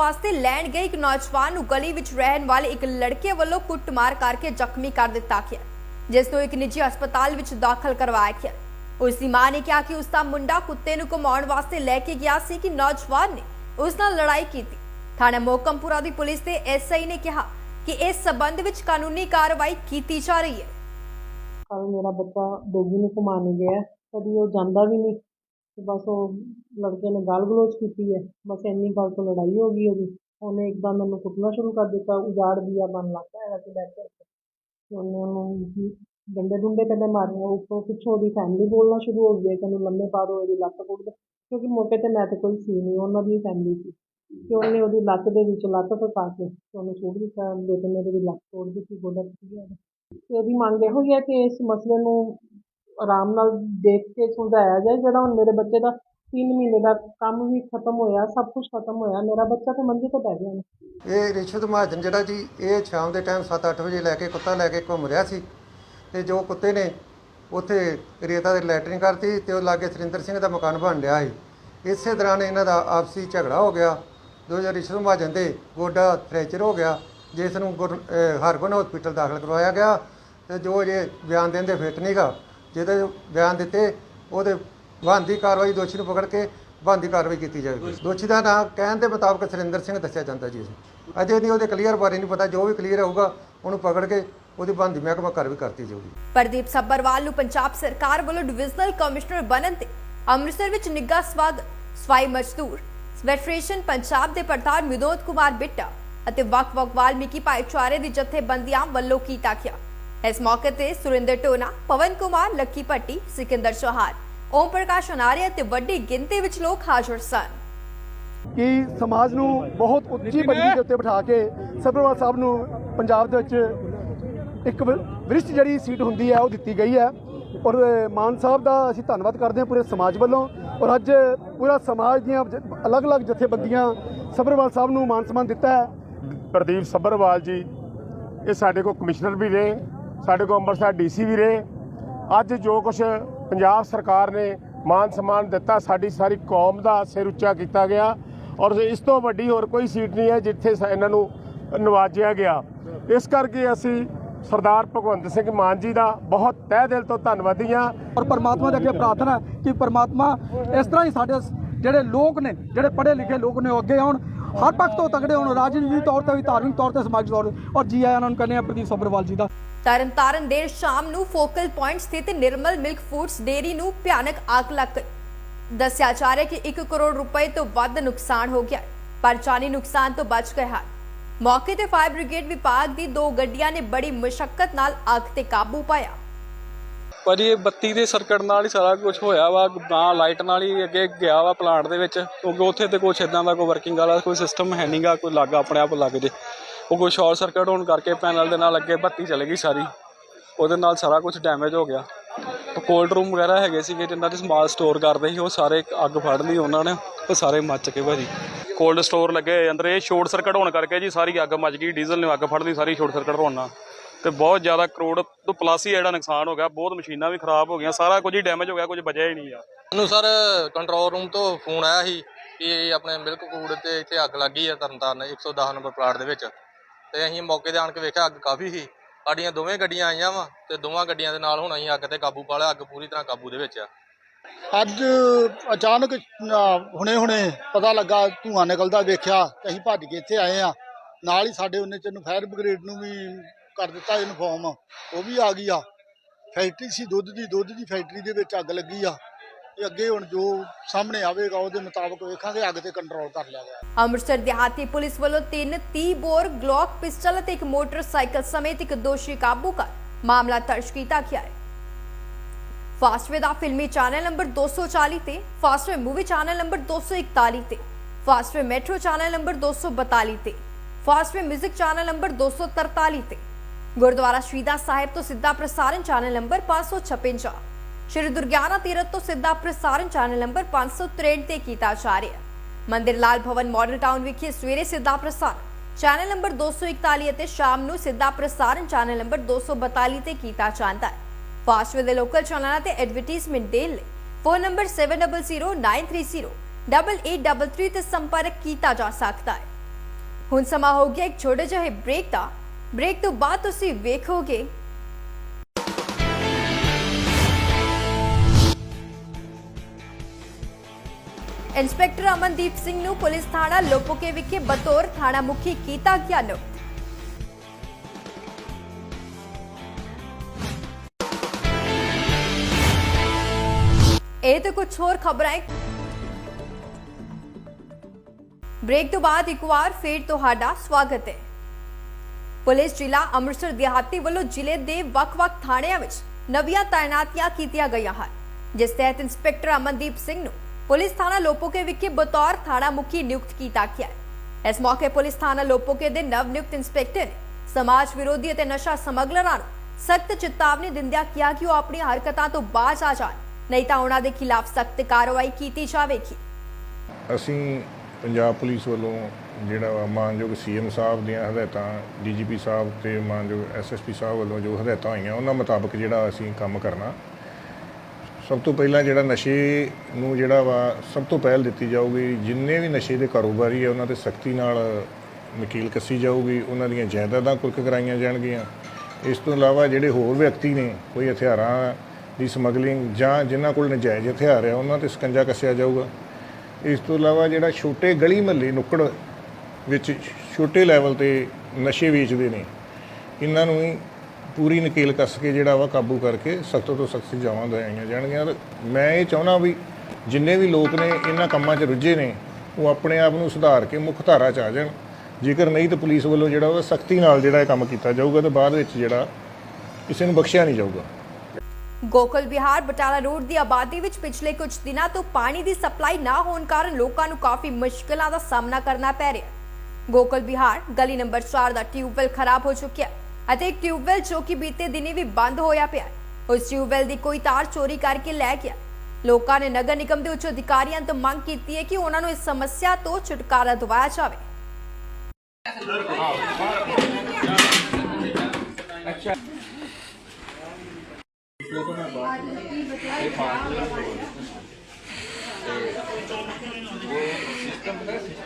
ਵਾਸਤੇ ਲੈਣ ਗਏ ਇੱਕ ਨੌਜਵਾਨ ਨੂੰ ਗਲੀ ਵਿੱਚ ਰਹਿਣ ਵਾਲੇ ਇੱਕ ਲੜਕੇ ਵੱਲੋਂ ਕੁੱਟਮਾਰ ਕਰਕੇ ਜ਼ਖਮੀ ਕਰ ਦਿੱਤਾ ਗਿਆ, ਜਿਸ ਨੂੰ ਇੱਕ ਨਿੱਜੀ ਹਸਪਤਾਲ ਵਿੱਚ ਦਾਖਲ ਕਰਵਾਇਆ ਗਿਆ। ਉਸ ਦੀ ਮਾਂ ਨੇ ਕਿਹਾ ਕਿ ਉਸ ਦਾ ਮੁੰਡਾ ਕੁੱਤੇ ਨੂੰ ਘੁਮਾਉਣ ਵਾਸਤੇ ਲੈ ਕੇ ਗਿਆ ਸੀ ਕਿ ਨੌਜਵਾਨ ਨੇ ਉਸ ਨਾਲ ਲੜਾਈ ਕੀਤੀ। ਥਾਣਾ ਮੋਕਮਪੁਰਾ ਦੀ ਪੁਲਿਸ ਦੇ ਐਸਆਈ ਨੇ ਕਿਹਾ ਕਿ ਇਸ ਸਬੰਧ ਵਿੱਚ ਕਾਨੂੰਨੀ ਕਾਰਵਾਈ ਕੀਤੀ ਜਾ ਰਹੀ ਹੈ। ਕੱਲ ਮੇਰਾ ਬੱਚਾ ਡੋਗੀ ਨੂੰ ਘੁਮਾਉਣ ਗਿਆ, ਕਦੀ ਉਹ ਜਾਂਦਾ ਵੀ ਨਹੀਂ। ਤੇ ਬਸ ਉਹ ਲੜਕੇ ਨੇ ਗਾਲ ਗਲੋਚ ਕੀਤੀ ਹੈ। ਬਸ ਇੰਨੀ ਗੱਲ ਤੋਂ ਲੜਾਈ ਹੋ ਗਈ ਉਹਦੀ। ਉਹਨੇ ਇੱਕਦਮ ਮੈਨੂੰ ਕੁੱਟਣਾ ਸ਼ੁਰੂ ਕਰ ਦਿੱਤਾ। ਉਜਾੜ ਦਿਆ, ਬਣ ਲੱਗ ਪਿਆ ਸੀ ਬੈਠ ਕੇ। ਤੇ ਉਹਨੇ ਉਹਨੂੰ ਡੰਡੇ ਡੁੰਡੇ ਪਹਿਲੇ ਮਾਰੇ ਉੱਪਰੋਂ ਪਿੱਛੋਂ ਉਹਦੀ ਫੈਮਿਲੀ ਬੋਲਣਾ ਸ਼ੁਰੂ ਹੋ ਗਈ ਕਹਿੰਦੇ ਲੰਮੇ ਪਾ ਦਿਓ ਇਹਦੀ ਲੱਤ ਕੁੱਟ ਦਿਓ ਕਿਉਂਕਿ ਮੌਕੇ ਤੇ ਮੈਂ ਤੇ ਕੋਈ ਸੀ ਨਹੀਂ, ਉਹਨਾਂ ਦੀ ਫੈਮਿਲੀ ਸੀ। ਤੇ ਉਹਨੇ ਉਹਦੀ ਲੱਤ ਦੇ ਵਿੱਚ ਲੱਤ ਫਸਾ ਕੇ ਤੇ ਉਹਨੂੰ ਸੁੱਟ ਦਿੱਤਾ। ਬੇਟੇ ਨੇ ਉਹਦੀ ਲੱਤ ਤੋੜ ਦਿੱਤੀ, ਗੋਡਾ ਟੁੱਟ ਗਿਆ ਉਹਦਾ। ਤੇ ਉਹਦੀ ਮੰਗ ਇਹੋ ਹੀ ਹੈ ਕਿ ਇਸ ਮਸਲੇ ਨੂੰ ਆਰਾਮ ਨਾਲ ਦੇਖ ਕੇ ਸੁਲਝਾਇਆ ਜਾਏ, ਜਿਹੜਾ ਹੁਣ ਮੇਰੇ ਬੱਚੇ ਦਾ ਤਿੰਨ ਮਹੀਨੇ ਦਾ ਕੰਮ ਵੀ ਖਤਮ ਹੋਇਆ, ਸਭ ਕੁਝ ਖਤਮ ਹੋਇਆ, ਮੇਰਾ ਬੱਚਾ ਤੇ ਮੰਜੇ ਤੇ ਪੈ ਗਿਆ ਨੇ ਇਹ ਰਿਸ਼ਵਤ ਮਹਾਜਨ ਜਿਹੜਾ ਜੀ, ਇਹ ਸ਼ਾਮ ਦੇ ਟਾਈਮ 7-8 ਵਜੇ ਲੈ ਕੇ ਕੁੱਤਾ ਲੈ ਕੇ ਘੁੰਮ ਰਿਹਾ ਸੀ ਤੇ ਜੋ ਕੁੱਤੇ ਨੇ ਉੱਥੇ ਰੇਤਾ ਦੀ ਲੈਟਰਿੰਗ ਕਰਤੀ ਤੇ ਉਹ ਲਾਗੇ ਸਰਿੰਦਰ ਸਿੰਘ ਦਾ ਮਕਾਨ ਬਣ ਰਿਹਾ ਸੀ। ਇਸੇ ਦੌਰਾਨ ਇਹਨਾਂ ਦਾ ਆਪਸੀ ਝਗੜਾ ਹੋ ਗਿਆ। ਜੋ ਜੋ ਰਿਸ਼ਵਤ ਮਹਾਜਨ ਦੇ ਗੋਡਾ ਫ੍ਰੈਕਚਰ ਹੋ ਗਿਆ, ਜਿਸ ਨੂੰ ਗੁਰ- ਅਹ ਹਰਗੁਣ ਹਸਪੀਟਲ ਦਾਖਲ ਕਰਵਾਇਆ ਗਿਆ ਤੇ ਜੋ ਜੇ ਬਿਆਨ ਦੇਣ ਦੇ ਫਿੱਟ ਨਹੀਂਗਾ ਜਿਹਦੇ ਬਿਆਨ ਦਿੱਤੇ ਉਹਦੇ ਬਣਦੀ ਕਾਰਵਾਈ ਦੋਸ਼ੀ ਨੂੰ ਪਕੜ ਕੇ ਬਣਦੀ ਕਾਰਵਾਈ ਕੀਤੀ ਜਾਵੇਗੀ। ਦੋਸ਼ੀ ਦਾ ਨਾਮ ਕਹਿਣ ਦੇ ਮੁਤਾਬਕ ਸੁਰਿੰਦਰ ਸਿੰਘ ਦੱਸਿਆ ਜਾਂਦਾ ਜੀ। ਅਜੇ ਨਹੀਂ ਉਹਦੇ ਕਲੀਅਰ ਬਾਰੇ ਨਹੀਂ ਪਤਾ ਜੋ ਵੀ ਕਲੀਅਰ ਹੋਊਗਾ ਉਹਨੂੰ ਪਕੜ ਕੇ ਉਹਦੀ ਬਣਦੀ ਮਹਿਕਮਾ ਕਾਰਵਾਈ ਕਰਤੀ ਜਾਊਗੀ। ਪ੍ਰਦੀਪ ਸੱਬਰਵਾਲ ਨੂੰ ਪੰਜਾਬ ਸਰਕਾਰ ਵੱਲੋਂ ਡਿਵੀਜ਼ਨਲ ਕਮਿਸ਼ਨਰ ਬਣਨ ਤੇ ਅੰਮ੍ਰਿਤਸਰ ਵਿੱਚ ਨਿੱਘਾ ਸਵਾਗਤ ਸਫ਼ਾਈ ਮਜ਼ਦੂਰ। ਫੈਡਰੇਸ਼ਨ ਪੰਜਾਬ ਦੇ ਪ੍ਰਧਾਨ ਵਿਨੋਦ ਕੁਮਾਰ ਬਿੱਟਾ ਅਤੇ ਵੱਖ-ਵੱਖ ਵਾਲਮੀਕੀ ਭਾਈਚਾਰੇ ਦੀ ਜਥੇਬੰਦੀਆਂ ਵੱਲੋਂ ਕੀਤਾ ਗਿਆ। ਇਸ ਮੌਕੇ ਤੇ ਸੁਰਿੰਦਰ ਟੋਨਾ ਪਵਨ ਕੁਮਾਰ ਲੱਕੀ ਭੱਟੀ ਸਿਕੰਦਰ ਚੌਹਾਨ ਓਮ ਪ੍ਰਕਾਸ਼ ਅਨਾਰਿਆ ਤੇ ਵੱਡੀ ਗਿਣਤੀ ਵਿੱਚ ਲੋਕ ਹਾਜ਼ਰ ਸਨ। ਕਿ ਸਮਾਜ ਨੂੰ ਬਹੁਤ ਉੱਚੀ ਪਦਵੀ ਦੇ ਉੱਤੇ ਬਿਠਾ ਕੇ ਸਭਰਵਾਲ ਸਾਹਿਬ ਨੂੰ ਪੰਜਾਬ ਦੇ ਵਿੱਚ ਇੱਕ ਵਿਰਿਸ਼ਟ ਜਿਹੜੀ ਸੀਟ ਹੁੰਦੀ ਹੈ ਉਹ ਦਿੱਤੀ ਗਈ ਹੈ। ਔਰ ਮਾਨ ਸਾਹਿਬ ਦਾ ਅਸੀਂ ਧੰਨਵਾਦ ਕਰਦੇ ਹਾਂ ਪੂਰੇ ਸਮਾਜ ਵੱਲੋਂ। ਔਰ ਅੱਜ ਪੂਰਾ ਸਮਾਜ ਦੀਆਂ ਅਲੱਗ-ਅਲੱਗ ਜਥੇਬੰਦੀਆਂ ਸਭਰਵਾਲ ਸਾਹਿਬ ਨੂੰ ਮਾਨ ਸਨਮਾਨ ਦਿੱਤਾ ਹੈ। ਪ੍ਰਦੀਪ ਸੱਭਰਵਾਲ ਜੀ ਇਹ ਸਾਡੇ ਕੋਲ ਕਮਿਸ਼ਨਰ ਵੀ ਰਹੇ ਸਾਡੇ ਕੋਲ ਅੰਮ੍ਰਿਤਸਰ ਡੀਸੀ ਵੀ ਰਹੇ। ਅੱਜ ਜੋ ਕੁਝ ਪੰਜਾਬ ਸਰਕਾਰ ਨੇ ਮਾਨ ਸਨਮਾਨ ਦਿੱਤਾ, ਸਾਡੀ ਸਾਰੀ ਕੌਮ ਦਾ ਸਿਰ ਉੱਚਾ ਕੀਤਾ ਗਿਆ ਔਰ ਇਸ ਤੋਂ ਵੱਡੀ ਹੋਰ ਕੋਈ ਸੀਟ ਨਹੀਂ ਹੈ ਜਿੱਥੇ ਇਹਨਾਂ ਨੂੰ ਨਵਾਜਿਆ ਗਿਆ। ਇਸ ਕਰਕੇ ਅਸੀਂ ਸਰਦਾਰ ਭਗਵੰਤ ਸਿੰਘ ਮਾਨ ਜੀ ਦਾ ਬਹੁਤ ਤਹਿ ਦਿਲ ਤੋਂ ਧੰਨਵਾਦੀ ਹਾਂ। ਔਰ ਪਰਮਾਤਮਾ ਦੇ ਅੱਗੇ ਪ੍ਰਾਰਥਨਾ ਕਿ ਪਰਮਾਤਮਾ ਇਸ ਤਰ੍ਹਾਂ ਹੀ ਸਾਡੇ ਜਿਹੜੇ ਲੋਕ ਨੇ, ਜਿਹੜੇ ਪੜ੍ਹੇ ਲਿਖੇ ਲੋਕ ਨੇ, ਉਹ ਅੱਗੇ ਆਉਣ। ਹਰ ਪੱਖ ਤੋਂ ਤਗੜੇ ਹੋਣ ਰਾਜਨੀਤਿਕ ਤੌਰ ਤੇ ਵੀ ਧਾਰਮਿਕ ਤੌਰ ਤੇ ਸਮਾਜਿਕ ਤੌਰ ਤੇ। ਔਰ ਜੀ ਆਇਆਂ ਨੂੰ ਕਹਿੰਦੇ ਆ ਪ੍ਰਦੀਪ ਸੱਬਰਵਾਲ ਜੀ ਦਾ। ਤਰਨਤਾਰਨ ਦੇਰ ਸ਼ਾਮ ਨੂੰ ਫੋਕਲ ਪੁਆਇੰਟ ਸਥਿਤ ਨਿਰਮਲ ਮਿਲਕ ਫੂਡਸ ਡੇਅਰੀ ਨੂੰ ਭਿਆਨਕ ਅੱਗ ਲੱਗ ਦੱਸਿਆ ਜਾ ਰਿਹਾ ਕਿ 1 ਕਰੋੜ ਰੁਪਏ ਤੋਂ ਵੱਧ ਨੁਕਸਾਨ ਹੋ ਗਿਆ ਹੈ, ਪਰ ਜਾਨੀ ਨੁਕਸਾਨ ਤੋਂ ਬਚ ਗਿਆ ਮੌਕੇ ਤੇ ਫਾਇਰ ਬ੍ਰਿਗੇਡ ਵਿਭਾਗ ਦੀ ਦੋ ਗੱਡੀਆਂ ਨੇ ਬੜੀ ਮੁਸ਼ਕਲ ਨਾਲ ਅੱਗ ਤੇ ਕਾਬੂ ਪਾਇਆ। ਭਾਜੀ, ਇਹ ਬੱਤੀ ਦੇ ਸਰਕਟ ਨਾਲ ਹੀ ਸਾਰਾ ਕੁਝ ਹੋਇਆ ਵਾ, ਨਾ ਲਾਈਟ ਨਾਲ ਹੀ ਅੱਗੇ ਗਿਆ ਵਾ ਪਲਾਂਟ ਦੇ ਵਿੱਚ। ਕਿਉਂਕਿ ਉੱਥੇ ਤੇ ਕੁਛ ਇਦਾਂ ਦਾ ਕੋਈ ਵਰਕਿੰਗ ਵਾਲਾ ਕੋਈ ਸਿਸਟਮ ਹੈ ਨਹੀਂਗਾ ਕੋਈ ਲੱਗ ਆਪਣੇ ਆਪ ਲੱਗ ਜੇ। ਉਹ ਕੋਈ ਸ਼ਾਰਟ ਸਰਕਟ ਹੋਣ ਕਰਕੇ ਪੈਨਲ ਦੇ ਨਾਲ ਅੱਗੇ ਬੱਤੀ ਚਲੇ ਗਈ ਸਾਰੀ। ਉਹਦੇ ਨਾਲ ਸਾਰਾ ਕੁਝ ਡੈਮੇਜ ਹੋ ਗਿਆ। ਕੋਲਡ ਰੂਮ ਵਗੈਰਾ ਹੈਗੇ ਸੀਗੇ ਜਿਨ੍ਹਾਂ 'ਚ ਸਮਾਲ ਸਟੋਰ ਕਰਦੇ ਸੀ, ਉਹ ਸਾਰੇ ਅੱਗ ਫੜ ਲਈ ਉਹਨਾਂ ਨੇ ਉਹ ਸਾਰੇ ਮੱਚ ਕੇ ਭਾਜੀ। ਕੋਲਡ ਸਟੋਰ ਲੱਗੇ ਅੰਦਰ ਇਹ ਸ਼ਾਰਟ ਸਰਕਟ ਹੋਣ ਕਰਕੇ ਜੀ ਸਾਰੀ ਅੱਗ ਮੱਚ ਗਈ ਡੀਜ਼ਲ ਨੇ ਅੱਗ ਫੜ ਲਈ ਸਾਰੀ ਸ਼ਾਰਟ ਸਰਕਟ ਹੋਣ ਨਾਲ। ਤੇ ਬਹੁਤ ਜ਼ਿਆਦਾ ਕਰੋੜ ਤੋਂ ਪਲੱਸ ਹੀ ਜਿਹੜਾ ਨੁਕਸਾਨ ਹੋ ਗਿਆ। ਬਹੁਤ ਮਸ਼ੀਨਾਂ ਵੀ ਖਰਾਬ ਹੋ ਗਈਆਂ। ਸਾਰਾ ਕੁਝ ਹੀ ਡੈਮੇਜ ਹੋ ਗਿਆ ਕੁਝ ਬਚਿਆ ਹੀ ਨਹੀਂ ਆ। ਨੂੰ ਸਰ ਕੰਟਰੋਲ ਰੂਮ ਤੋਂ ਫੋਨ ਆਇਆ ਸੀ ਕਿ ਆਪਣੇ ਮਿਲਕ ਫੂਡ ਤੇ ਇੱਥੇ ਅੱਗ ਲੱਗੀ ਹੈ ਤਰਨਤਾਰਨ 110 ਨੰਬਰ ਪਲਾਟ ਦੇ ਵਿੱਚ। ਤੇ ਅਸੀਂ ਮੌਕੇ ਤੇ ਆਣ ਕੇ ਵੇਖਿਆ ਅੱਗ ਕਾਫੀ ਸੀ। ਸਾਡੀਆਂ ਦੋਵੇਂ ਗੱਡੀਆਂ ਆਈਆਂ ਵਾ ਤੇ ਦੋਵਾਂ ਗੱਡੀਆਂ ਦੇ ਨਾਲ ਹੁਣ ਅਸੀਂ ਅੱਗ ਤੇ ਕਾਬੂ ਪਾ ਲਿਆ ਅੱਗ ਪੂਰੀ ਤਰ੍ਹਾਂ ਕਾਬੂ ਦੇ ਵਿੱਚ ਆ। ਅੱਜ ਅਚਾਨਕ ਹੁਣੇ ਹੁਣੇ ਪਤਾ ਲੱਗਾ ਧੂੰਆਂ ਨਿਕਲਦਾ ਵੇਖਿਆ ਤੇ ਅਸੀਂ ਭੱਜ ਕੇ ਇੱਥੇ ਆਏ ਆ। ਨਾਲ ਹੀ ਸਾਡੇ ਉਹਨੇ ਚ ਫਾਇਰ ਬ੍ਰਿਗੇਡ ਨੂੰ ਵੀ ਕਰ ਦਿੱਤਾ ਇਨਫੋਰਮ ਉਹ ਵੀ ਆ ਗਈ ਆ। ਫੈਕਟਰੀ ਸੀ, ਦੁੱਧ ਦੀ ਦੁੱਧ ਦੀ ਫੈਕਟਰੀ ਦੇ ਵਿੱਚ ਅੱਗ ਲੱਗੀ ਆ। ਤੇ ਅੱਗੇ ਹੁਣ ਜੋ ਸਾਹਮਣੇ ਆਵੇਗਾ, ਉਹਦੇ ਮੁਤਾਬਕ ਵੇਖਾਂਗੇ, ਅੱਗ ਤੇ ਕੰਟਰੋਲ ਕਰ ਲਿਆ ਗਿਆ। ਅੰਮ੍ਰਿਤਸਰ ਦਿਹਾਤੀ ਪੁਲਿਸ ਵੱਲੋਂ ਤਿੰਨ 30 ਬੋਰ ਗਲੌਕ ਪਿਸਟਲ ਅਤੇ ਇੱਕ ਮੋਟਰਸਾਈਕਲ ਸਮੇਤ ਇੱਕ ਦੋਸ਼ੀ ਕਾਬੂ ਕਰ ਮਾਮਲਾ ਦਰਜ ਕੀਤਾ ਗਿਆ ਹੈ। ਫਾਸਟਵੇ ਦਾ ਫਿਲਮੀ ਚੈਨਲ ਨੰਬਰ 240 ਤੇ ਫਾਸਟਵੇ ਮੂਵੀ ਚੈਨਲ ਨੰਬਰ 241 ਤੇ ਫਾਸਟਵੇ ਮੈਟਰੋ ਚੈਨਲ ਨੰਬਰ 242 ਤੇ ਫਾਸਟਵੇ 뮤직 ਚੈਨਲ ਨੰਬਰ 243 ਤੇ ਗੁਰਦੁਆਰਾ ਸ਼ਹੀਦਾਂ ਸਾਹਿਬ ਤੋਂ ਸਿੱਧਾ ਪ੍ਰਸਾਰਣ ਚੈਨਲ ਨੰਬਰ 556 ਸ਼੍ਰੀ ਦੁਰਗਿਆਨਾ ਤੀਰਥ ਤੋਂ ਸਿੱਧਾ ਪ੍ਰਸਾਰਣ ਚੈਨਲ ਨੰਬਰ 563 ਤੇ ਕੀਤਾ ਜਾ ਰਿਹਾ ਮੰਦਿਰ ਲਾਲ ਭਵਨ ਮਾਡਲ ਟਾਊਨ ਵਿਖੇ ਸਵੇਰੇ ਸਿੱਧਾ ਪ੍ਰਸਾਰਣ, ਚੈਨਲ ਨੰਬਰ 241 ਅਤੇ ਸ਼ਾਮ ਨੂੰ ਸਿੱਧਾ ਪ੍ਰਸਾਰਣ ਚੈਨਲ ਨੰਬਰ 242 ਤੇ ਕੀਤਾ ਜਾਂਦਾ ਹੈ। ਫਾਸਟਵੇ ਦੇ ਲੋਕਲ ਚੈਨਲਾਂ ਤੇ ਐਡਵਰਟਾਈਜ਼ਮੈਂਟ ਦੇਣ ਲਈ ਫੋਨ ਨੰਬਰ 7009308833 ਤੇ ਸੰਪਰਕ ਕੀਤਾ ਜਾ ਸਕਦਾ ਹੈ। ਹੁਣ ਸਮਾਂ ਹੋ ਗਿਆ ਇੱਕ ਛੋਟੇ ਜਿਹੇ ਬ੍ਰੇਕ ਦਾ। ਬ੍ਰੇਕ ਤੋਂ ਬਾਅਦ ਤੁਸੀਂ ਵੇਖੋਗੇ। ਇੰਸਪੈਕਟਰ ਅਮਨਦੀਪ ਸਿੰਘ ਨੂੰ ਪੁਲਿਸ ਥਾਣਾ ਲੋਪੋਕੇ ਵਿਖੇ ਬਤੌਰ ਥਾਣਾ ਮੁਖੀ ਕੀਤਾ ਗਿਆ ਨਿਯੁਕਤ ਇਹ ਤੇ ਕੁਝ ਹੋਰ ਖਬਰਾਂ ਹੈ ਬ੍ਰੇਕ ਤੋਂ ਬਾਅਦ ਇੱਕ ਵਾਰ ਫੇਰ ਤੁਹਾਡਾ ਸਵਾਗਤ ਹੈ। ਪੁਲਿਸ ਜ਼ਿਲ੍ਹਾ ਅੰਮ੍ਰਿਤਸਰ ਦਿਹਾਤੀ ਵੱਲੋਂ ਜ਼ਿਲ੍ਹੇ ਦੇ ਵੱਖ-ਵੱਖ ਥਾਣਿਆਂ ਵਿੱਚ ਨਵੀਆਂ ਤਾਇਨਾਤੀਆਂ ਕੀਤੀਆਂ ਗਈਆਂ ਹਨ, ਜਿਸ ਤਹਿਤ ਇੰਸਪੈਕਟਰ ਅਮਨਦੀਪ ਸਿੰਘ ਨੂੰ ਪੁਲਿਸ ਥਾਣਾ ਲੋਪੋਕੇ ਵਿਖੇ ਬਤੌਰ ਥਾਣਾ ਮੁਖੀ ਨਿਯੁਕਤ ਕੀਤਾ ਗਿਆ ਹੈ। ਇਸ ਮੌਕੇ ਪੁਲਿਸ ਥਾਣਾ ਲੋਪੋਕੇ ਦੇ ਨਵ ਨਿਯੁਕਤ ਇੰਸਪੈਕਟਰ ਨੇ ਸਮਾਜ ਵਿਰੋਧੀ ਅਤੇ ਨਸ਼ਾ ਸਮਗਲਰਾਂ ਨੂੰ ਸਖਤ ਚੇਤਾਵਨੀ ਦਿੰਦਿਆਂ ਕਿਹਾ ਕਿ ਉਹ ਆਪਣੀ ਹਰਕਤਾਂ ਤੋਂ ਬਾਜ਼ ਆ ਜਾਣ, ਨਹੀਂ ਤਾਂ ਉਹਨਾਂ ਦੇ ਖਿਲਾਫ ਸਖਤ ਕਾਰਵਾਈ ਕੀਤੀ ਜਾਵੇਗੀ। ਅਸੀਂ ਪੰਜਾਬ ਪੁਲਿਸ ਵੱਲੋਂ ਜਿਹੜਾ ਵਾ ਮਾਨਯੋਗ ਸੀਐਮ ਸਾਹਿਬ ਦੀਆਂ ਹਦਾਇਤਾਂ, ਡੀਜੀਪੀ ਸਾਹਿਬ ਤੇ ਮਾਨਯੋਗ ਐਸਐਸਪੀ ਸਾਹਿਬ ਵੱਲੋਂ ਜੋ ਹਦਾਇਤਾਂ ਹੋਈਆਂ, ਉਹਨਾਂ ਮੁਤਾਬਕ ਜਿਹੜਾ ਅਸੀਂ ਕੰਮ ਕਰਨਾ। ਸਭ ਤੋਂ ਪਹਿਲਾਂ ਜਿਹੜਾ ਨਸ਼ੇ ਨੂੰ ਜਿਹੜਾ ਵਾ ਸਭ ਤੋਂ ਪਹਿਲ ਦਿੱਤੀ ਜਾਊਗੀ, ਜਿੰਨੇ ਵੀ ਨਸ਼ੇ ਦੇ ਕਾਰੋਬਾਰੀ ਆ, ਉਹਨਾਂ ਤੇ ਸਖਤੀ ਨਾਲ ਨਕੀਲ ਕੱਸੀ ਜਾਊਗੀ, ਉਹਨਾਂ ਦੀਆਂ ਜਾਇਦਾਦਾਂ ਕੁਰਕ ਕਰਾਈਆਂ ਜਾਣਗੀਆਂ। ਇਸ ਤੋਂ ਇਲਾਵਾ ਜਿਹੜੇ ਹੋਰ ਵਿਅਕਤੀ ਨੇ, ਕੋਈ ਹਥਿਆਰਾਂ ਦੀ ਸਮਗਲਿੰਗ ਜਾਂ ਜਿਨ੍ਹਾਂ ਕੋਲ ਨਜਾਇਜ਼ ਹਥਿਆਰ ਆ, ਉਹਨਾਂ ਤੇ ਸਕੰਜਾ ਕੱਸਿਆ ਜਾਊਗਾ। ਇਸ ਤੋਂ ਇਲਾਵਾ ਜਿਹੜਾ ਛੋਟੇ ਗਲੀ ਮਹੱਲੇ, ਨੁੱਕੜ ਵਿੱਚ ਛੋਟੇ ਲੈਵਲ ਤੇ ਨਸ਼ੇ ਵੇਚਦੇ ਨੇ, ਇਹਨਾਂ ਨੂੰ ਵੀ ਪੂਰੀ ਨਕੇਲ ਕੱਸ ਕੇ ਜਿਹੜਾ ਵਾ ਕਾਬੂ ਕਰਕੇ ਸਖਤ ਤੋਂ ਸਖਤ ਸਜ਼ਾਵਾਂ ਦਿਵਾਈਆਂ ਜਾਣਗੀਆਂ। ਮੈਂ ਇਹ ਚਾਹੁੰਦਾ ਵੀ ਜਿੰਨੇ ਵੀ ਲੋਕ ਨੇ ਇਹਨਾਂ ਕੰਮਾਂ 'ਚ ਰੁੱਝੇ ਨੇ, ਉਹ ਆਪਣੇ ਆਪ ਨੂੰ ਸੁਧਾਰ ਕੇ ਮੁੱਖ ਧਾਰਾ 'ਚ ਆ ਜਾਣ। ਜੇਕਰ ਨਹੀਂ ਤਾਂ ਪੁਲਿਸ ਵੱਲੋਂ ਜਿਹੜਾ ਉਹ ਸਖਤੀ ਨਾਲ ਜਿਹੜਾ ਇਹ ਕੰਮ ਕੀਤਾ ਜਾਊਗਾ ਤੇ ਬਾਅਦ ਵਿੱਚ ਜਿਹੜਾ ਕਿਸੇ ਨੂੰ ਬਖਸ਼ਿਆ ਨਹੀਂ ਜਾਊਗਾ। ਗੋਕਲ ਵਿਹਾਰ ਬਟਾਲਾ ਰੋਡ ਦੀ ਆਬਾਦੀ ਵਿੱਚ ਪਿਛਲੇ ਕੁਝ ਦਿਨਾਂ ਤੋਂ ਪਾਣੀ ਦੀ ਸਪਲਾਈ ਨਾ ਹੋਣ ਕਾਰਨ ਲੋਕਾਂ ਨੂੰ ਕਾਫੀ ਮੁਸ਼ਕਲਾਂ ਦਾ ਸਾਹਮਣਾ ਕਰਨਾ ਪੈ ਰਿਹਾ। ਹੈ ਗੋਕਲ ਵਿਹਾਰ, ਗਲੀ ਨੰਬਰ 4 ਦਾ ਟਿਊਬਵੈਲ ਖਰਾਬ ਹੋ ਚੁੱਕਿਆ ਅਤੇ ਇੱਕ ਟਿਊਬਵੈਲ ਜੋ ਕਿ ਬੀਤੇ ਦਿਨੀ ਵੀ ਬੰਦ ਹੋਇਆ ਪਿਆ ਉਸ ਟਿਊਬਵੈਲ ਦੀ ਕੋਈ ਤਾਰ ਚੋਰੀ ਕਰਕੇ ਲੈ ਗਿਆ ਲੋਕਾਂ ਨੇ ਨਗਰ ਨਿਗਮ ਦੇ ਉੱਚ ਅਧਿਕਾਰੀਆਂ ਤੋਂ ਮੰਗ ਕੀਤੀ ਹੈ ਕਿ ਉਹਨਾਂ ਨੂੰ ਇਸ ਸਮੱਸਿਆ ਤੋਂ ਛੁਟਕਾਰਾ ਦਿਵਾਇਆ ਜਾਵੇ।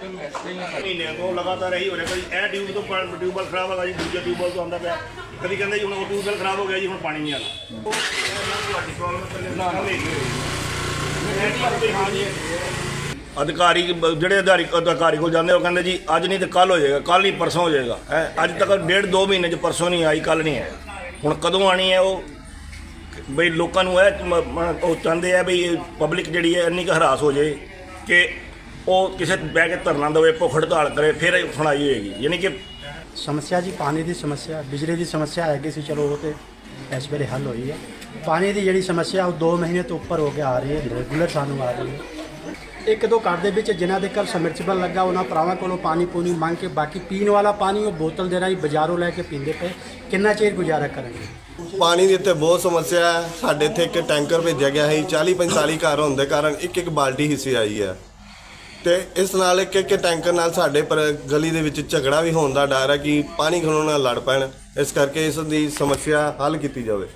ਮਹੀਨੇ ਤੋਂ ਲਗਾਤਾਰ ਇਹੀ ਹੋ ਰਿਹਾ ਕਦੀ ਇਹ ਟਿਊਬ ਤੋਂ ਪਾ- ਟਿਊਬਵੈਲ ਖਰਾਬ ਹੈਗਾ ਜੀ ਦੂਜਾ ਟਿਊਬਵੈਲ ਤੋਂ ਆਉਂਦਾ ਪਿਆ। ਕਦੀ ਕਹਿੰਦੇ ਜੀ ਹੁਣ ਉਹ ਟਿਊਬਵੈਲ ਖਰਾਬ ਹੋ ਗਿਆ ਜੀ ਹੁਣ ਪਾਣੀ ਨਹੀਂ ਆਉਂਦਾ। ਉਹ ਤੁਹਾਡੀ ਪ੍ਰੋਬਲਮ ਪਹਿਲੇ ਨਾ। ਅਧਿਕਾਰੀ ਜਿਹੜੇ ਅਧਿਕਾਰੀ ਅਧਿਕਾਰੀ ਕੋਲ ਜਾਂਦੇ ਉਹ ਕਹਿੰਦੇ ਜੀ ਅੱਜ ਨਹੀਂ ਤੇ ਕੱਲ ਹੋ ਜਾਏਗਾ ਕੱਲ ਨਹੀਂ ਪਰਸੋਂ ਹੋ ਜਾਏਗਾ। ਹੈ ਅੱਜ ਤੱਕ ਡੇਢ ਦੋ ਮਹੀਨੇ ਚ ਪਰਸੋਂ ਨਹੀਂ ਆਈ ਕੱਲ ਨਹੀਂ ਹੈ ਹੁਣ ਕਦੋਂ ਆਣੀ ਹੈ ਉਹ? ਬਈ ਲੋਕਾਂ ਨੂੰ ਇਹ ਉਹ ਚਾਹੁੰਦੇ ਆ ਬਈ ਪਬਲਿਕ ਜਿਹੜੀ ਹੈ ਇੰਨੀ ਕੁ ਹਰਾਸ ਹੋ ਜਾਏ ਕਿ ਉਹ ਕਿਸੇ ਬਹਿ ਕੇ ਧਰਨਾ ਦੇਵੇ ਭੁੱਖ ਹੜਤਾਲ ਕਰੇ ਫਿਰ ਇਹ ਸੁਣਾਈ ਹੋਏਗੀ। ਯਾਨੀ ਕਿ ਸਮੱਸਿਆ ਜੀ ਪਾਣੀ ਦੀ ਸਮੱਸਿਆ ਬਿਜਲੀ ਦੀ ਸਮੱਸਿਆ ਹੈਗੀ ਸੀ ਚਲੋ ਉਹ ਤੇ ਇਸ ਵੇਲੇ ਹੱਲ ਹੋਈ ਹੈ। ਪਾਣੀ ਦੀ ਜਿਹੜੀ ਸਮੱਸਿਆ ਉਹ 2 ਮਹੀਨੇ ਤੋਂ ਉੱਪਰ ਹੋ ਕੇ ਆ ਰਹੀ ਹੈ ਰੈਗੂਲਰ ਸਾਨੂੰ ਆ ਰਹੀ ਹੈ। ਇੱਕ ਦੋ ਘਰ ਦੇ ਵਿੱਚ ਜਿਨ੍ਹਾਂ ਦੇ ਘਰ ਸਮਰਸੀਬਲ ਲੱਗਾ ਉਹਨਾਂ ਭਰਾਵਾਂ ਕੋਲੋਂ ਪਾਣੀ ਪੂਣੀ ਮੰਗ ਕੇ ਬਾਕੀ ਪੀਣ ਵਾਲਾ ਪਾਣੀ ਉਹ ਬੋਤਲ ਦੇ ਰਾਹੀਂ ਬਾਜ਼ਾਰੋਂ ਲੈ ਕੇ ਪੀਂਦੇ ਪਏ। ਕਿੰਨਾ ਚਿਰ ਗੁਜ਼ਾਰਾ ਕਰਨਗੇ? ਪਾਣੀ ਦੀ ਇੱਥੇ ਬਹੁਤ ਸਮੱਸਿਆ ਹੈ। ਸਾਡੇ ਇੱਥੇ ਇੱਕ ਟੈਂਕਰ ਭੇਜਿਆ ਗਿਆ ਹੈ 40 45 ਘਰ ਹੋਣ ਦੇ ਕਾਰਨ ਇੱਕ ਇੱਕ ਬਾਲਟੀ ਹਿੱਸੇ ਆਈ ਹੈ। ਤੇ ਇਸ ਨਾਲ ਇੱਕ ਇੱਕ ਟੈਂਕਰ ਨਾਲ ਸਾਡੇ ਪਰ ਗਲੀ ਦੇ ਵਿੱਚ ਝਗੜਾ ਵੀ ਹੋਣ ਦਾ ਡਰ ਹੈ ਕਿ ਪਾਣੀ ਖਲੋਣ ਨਾਲ ਲੜ ਪੈਣ। ਇਸ ਕਰਕੇ ਇਸ ਦੀ ਸਮੱਸਿਆ ਹੱਲ ਕੀਤੀ ਜਾਵੇ।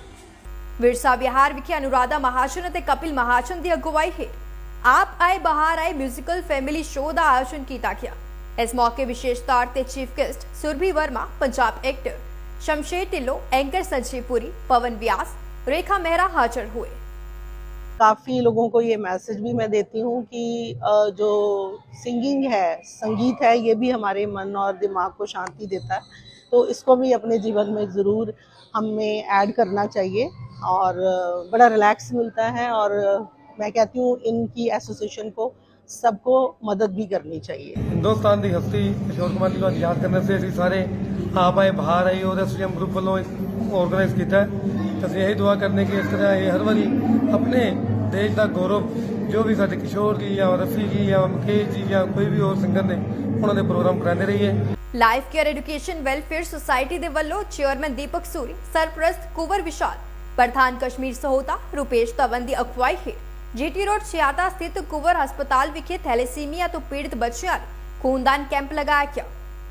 ਵਿਰਸਾ ਵਿਹਾਰ ਵਿਖੇ ਅਨੁਰਾਧਾ ਮਹਾਸ਼ਨ ਅਤੇ ਕਪਿਲ ਮਹਾਸ਼ਨ ਦੀ ਅਗਵਾਈ ਹੇਠ ਆਪ ਆਏ ਬਹਾਰ ਆਏ 뮤지컬 ਫੈਮਿਲੀ ਸ਼ੋਅ ਦਾ ਆਯੋਜਨ ਕੀਤਾ ਗਿਆ। ਇਸ ਮੌਕੇ ਵਿਸ਼ੇਸ਼ ਤੌਰ ਤੇ chief guest Surbhi Verma, Punjab actor Shamsher Dhillon anchor Sanjeev Puri, Pawan Vyas Rekha Mehra ਹਾਜ਼ਰ ਹੋਏ। काफ़ी लोगों को ये मैसेज भी मैं देती हूँ कि जो सिंगिंग है, संगीत है, ये भी हमारे मन और दिमाग को शांति देता है। तो इसको भी अपने जीवन में ज़रूर हमें ऐड करना चाहिए और बड़ा रिलैक्स मिलता है और मैं कहती हूँ इनकी एसोसिएशन को सबको मदद भी करनी चाहिए। हिंदुस्तान की हस्ती किशोर कुमार जी को याद करने से सारे आप आए बाहर आई और एस ग्रुप वालों ऑर्गेनाइज किया ਅਸੀਂ ਇਹ ਦੁਆ ਕਰਨੇ ਕਿ ਇਸ ਤਰ੍ਹਾਂ ਇਹ ਹਰ ਵਾਰੀ ਆਪਣੇ ਦੇਸ਼ ਦਾ ਗੌਰਵ, ਜੋ ਵੀ ਸਾਡੇ ਕਿਸ਼ੋਰ ਜੀ ਜਾਂ ਰਫੀ ਜੀ ਜਾਂ ਮੁਕੇਸ਼ ਜੀ ਜਾਂ ਕੋਈ ਵੀ ਹੋਰ ਸਿੰਗਰ ਨੇ, ਉਹਨਾਂ ਦੇ ਪ੍ਰੋਗਰਾਮ ਕਰਾਉਂਦੇ ਰਹੀਏ। Life care education welfare society ਦੇ ਵੱਲੋਂ ਚੇਅਰਮੈਨ ਦੀਪਕ ਸੂਰੀ ਸਰਪ੍ਰਸਤ ਕੁਵਰ ਵਿਸ਼ਾਲ ਪ੍ਰਧਾਨ ਕਸ਼ਮੀਰ ਸਹੋਤਾ ਰੂਪੇਸ਼ ਧਵਨ ਦੀ ਅਗਵਾਈ ਹੇਠ ਜੀਟੀ ਰੋਡ ਛਿਆਟਾ ਸਥਿਤ ਕੁਵਰ ਹਸਪਤਾਲ ਵਿਖੇ ਥੈਲੇਸੀਮੀਆ ਤੋਂ ਪੀੜਤ ਬੱਚਿਆਂ ਲਈ ਖੂਨਦਾਨ ਕੈਂਪ ਲਗਾਇਆ ਗਿਆ।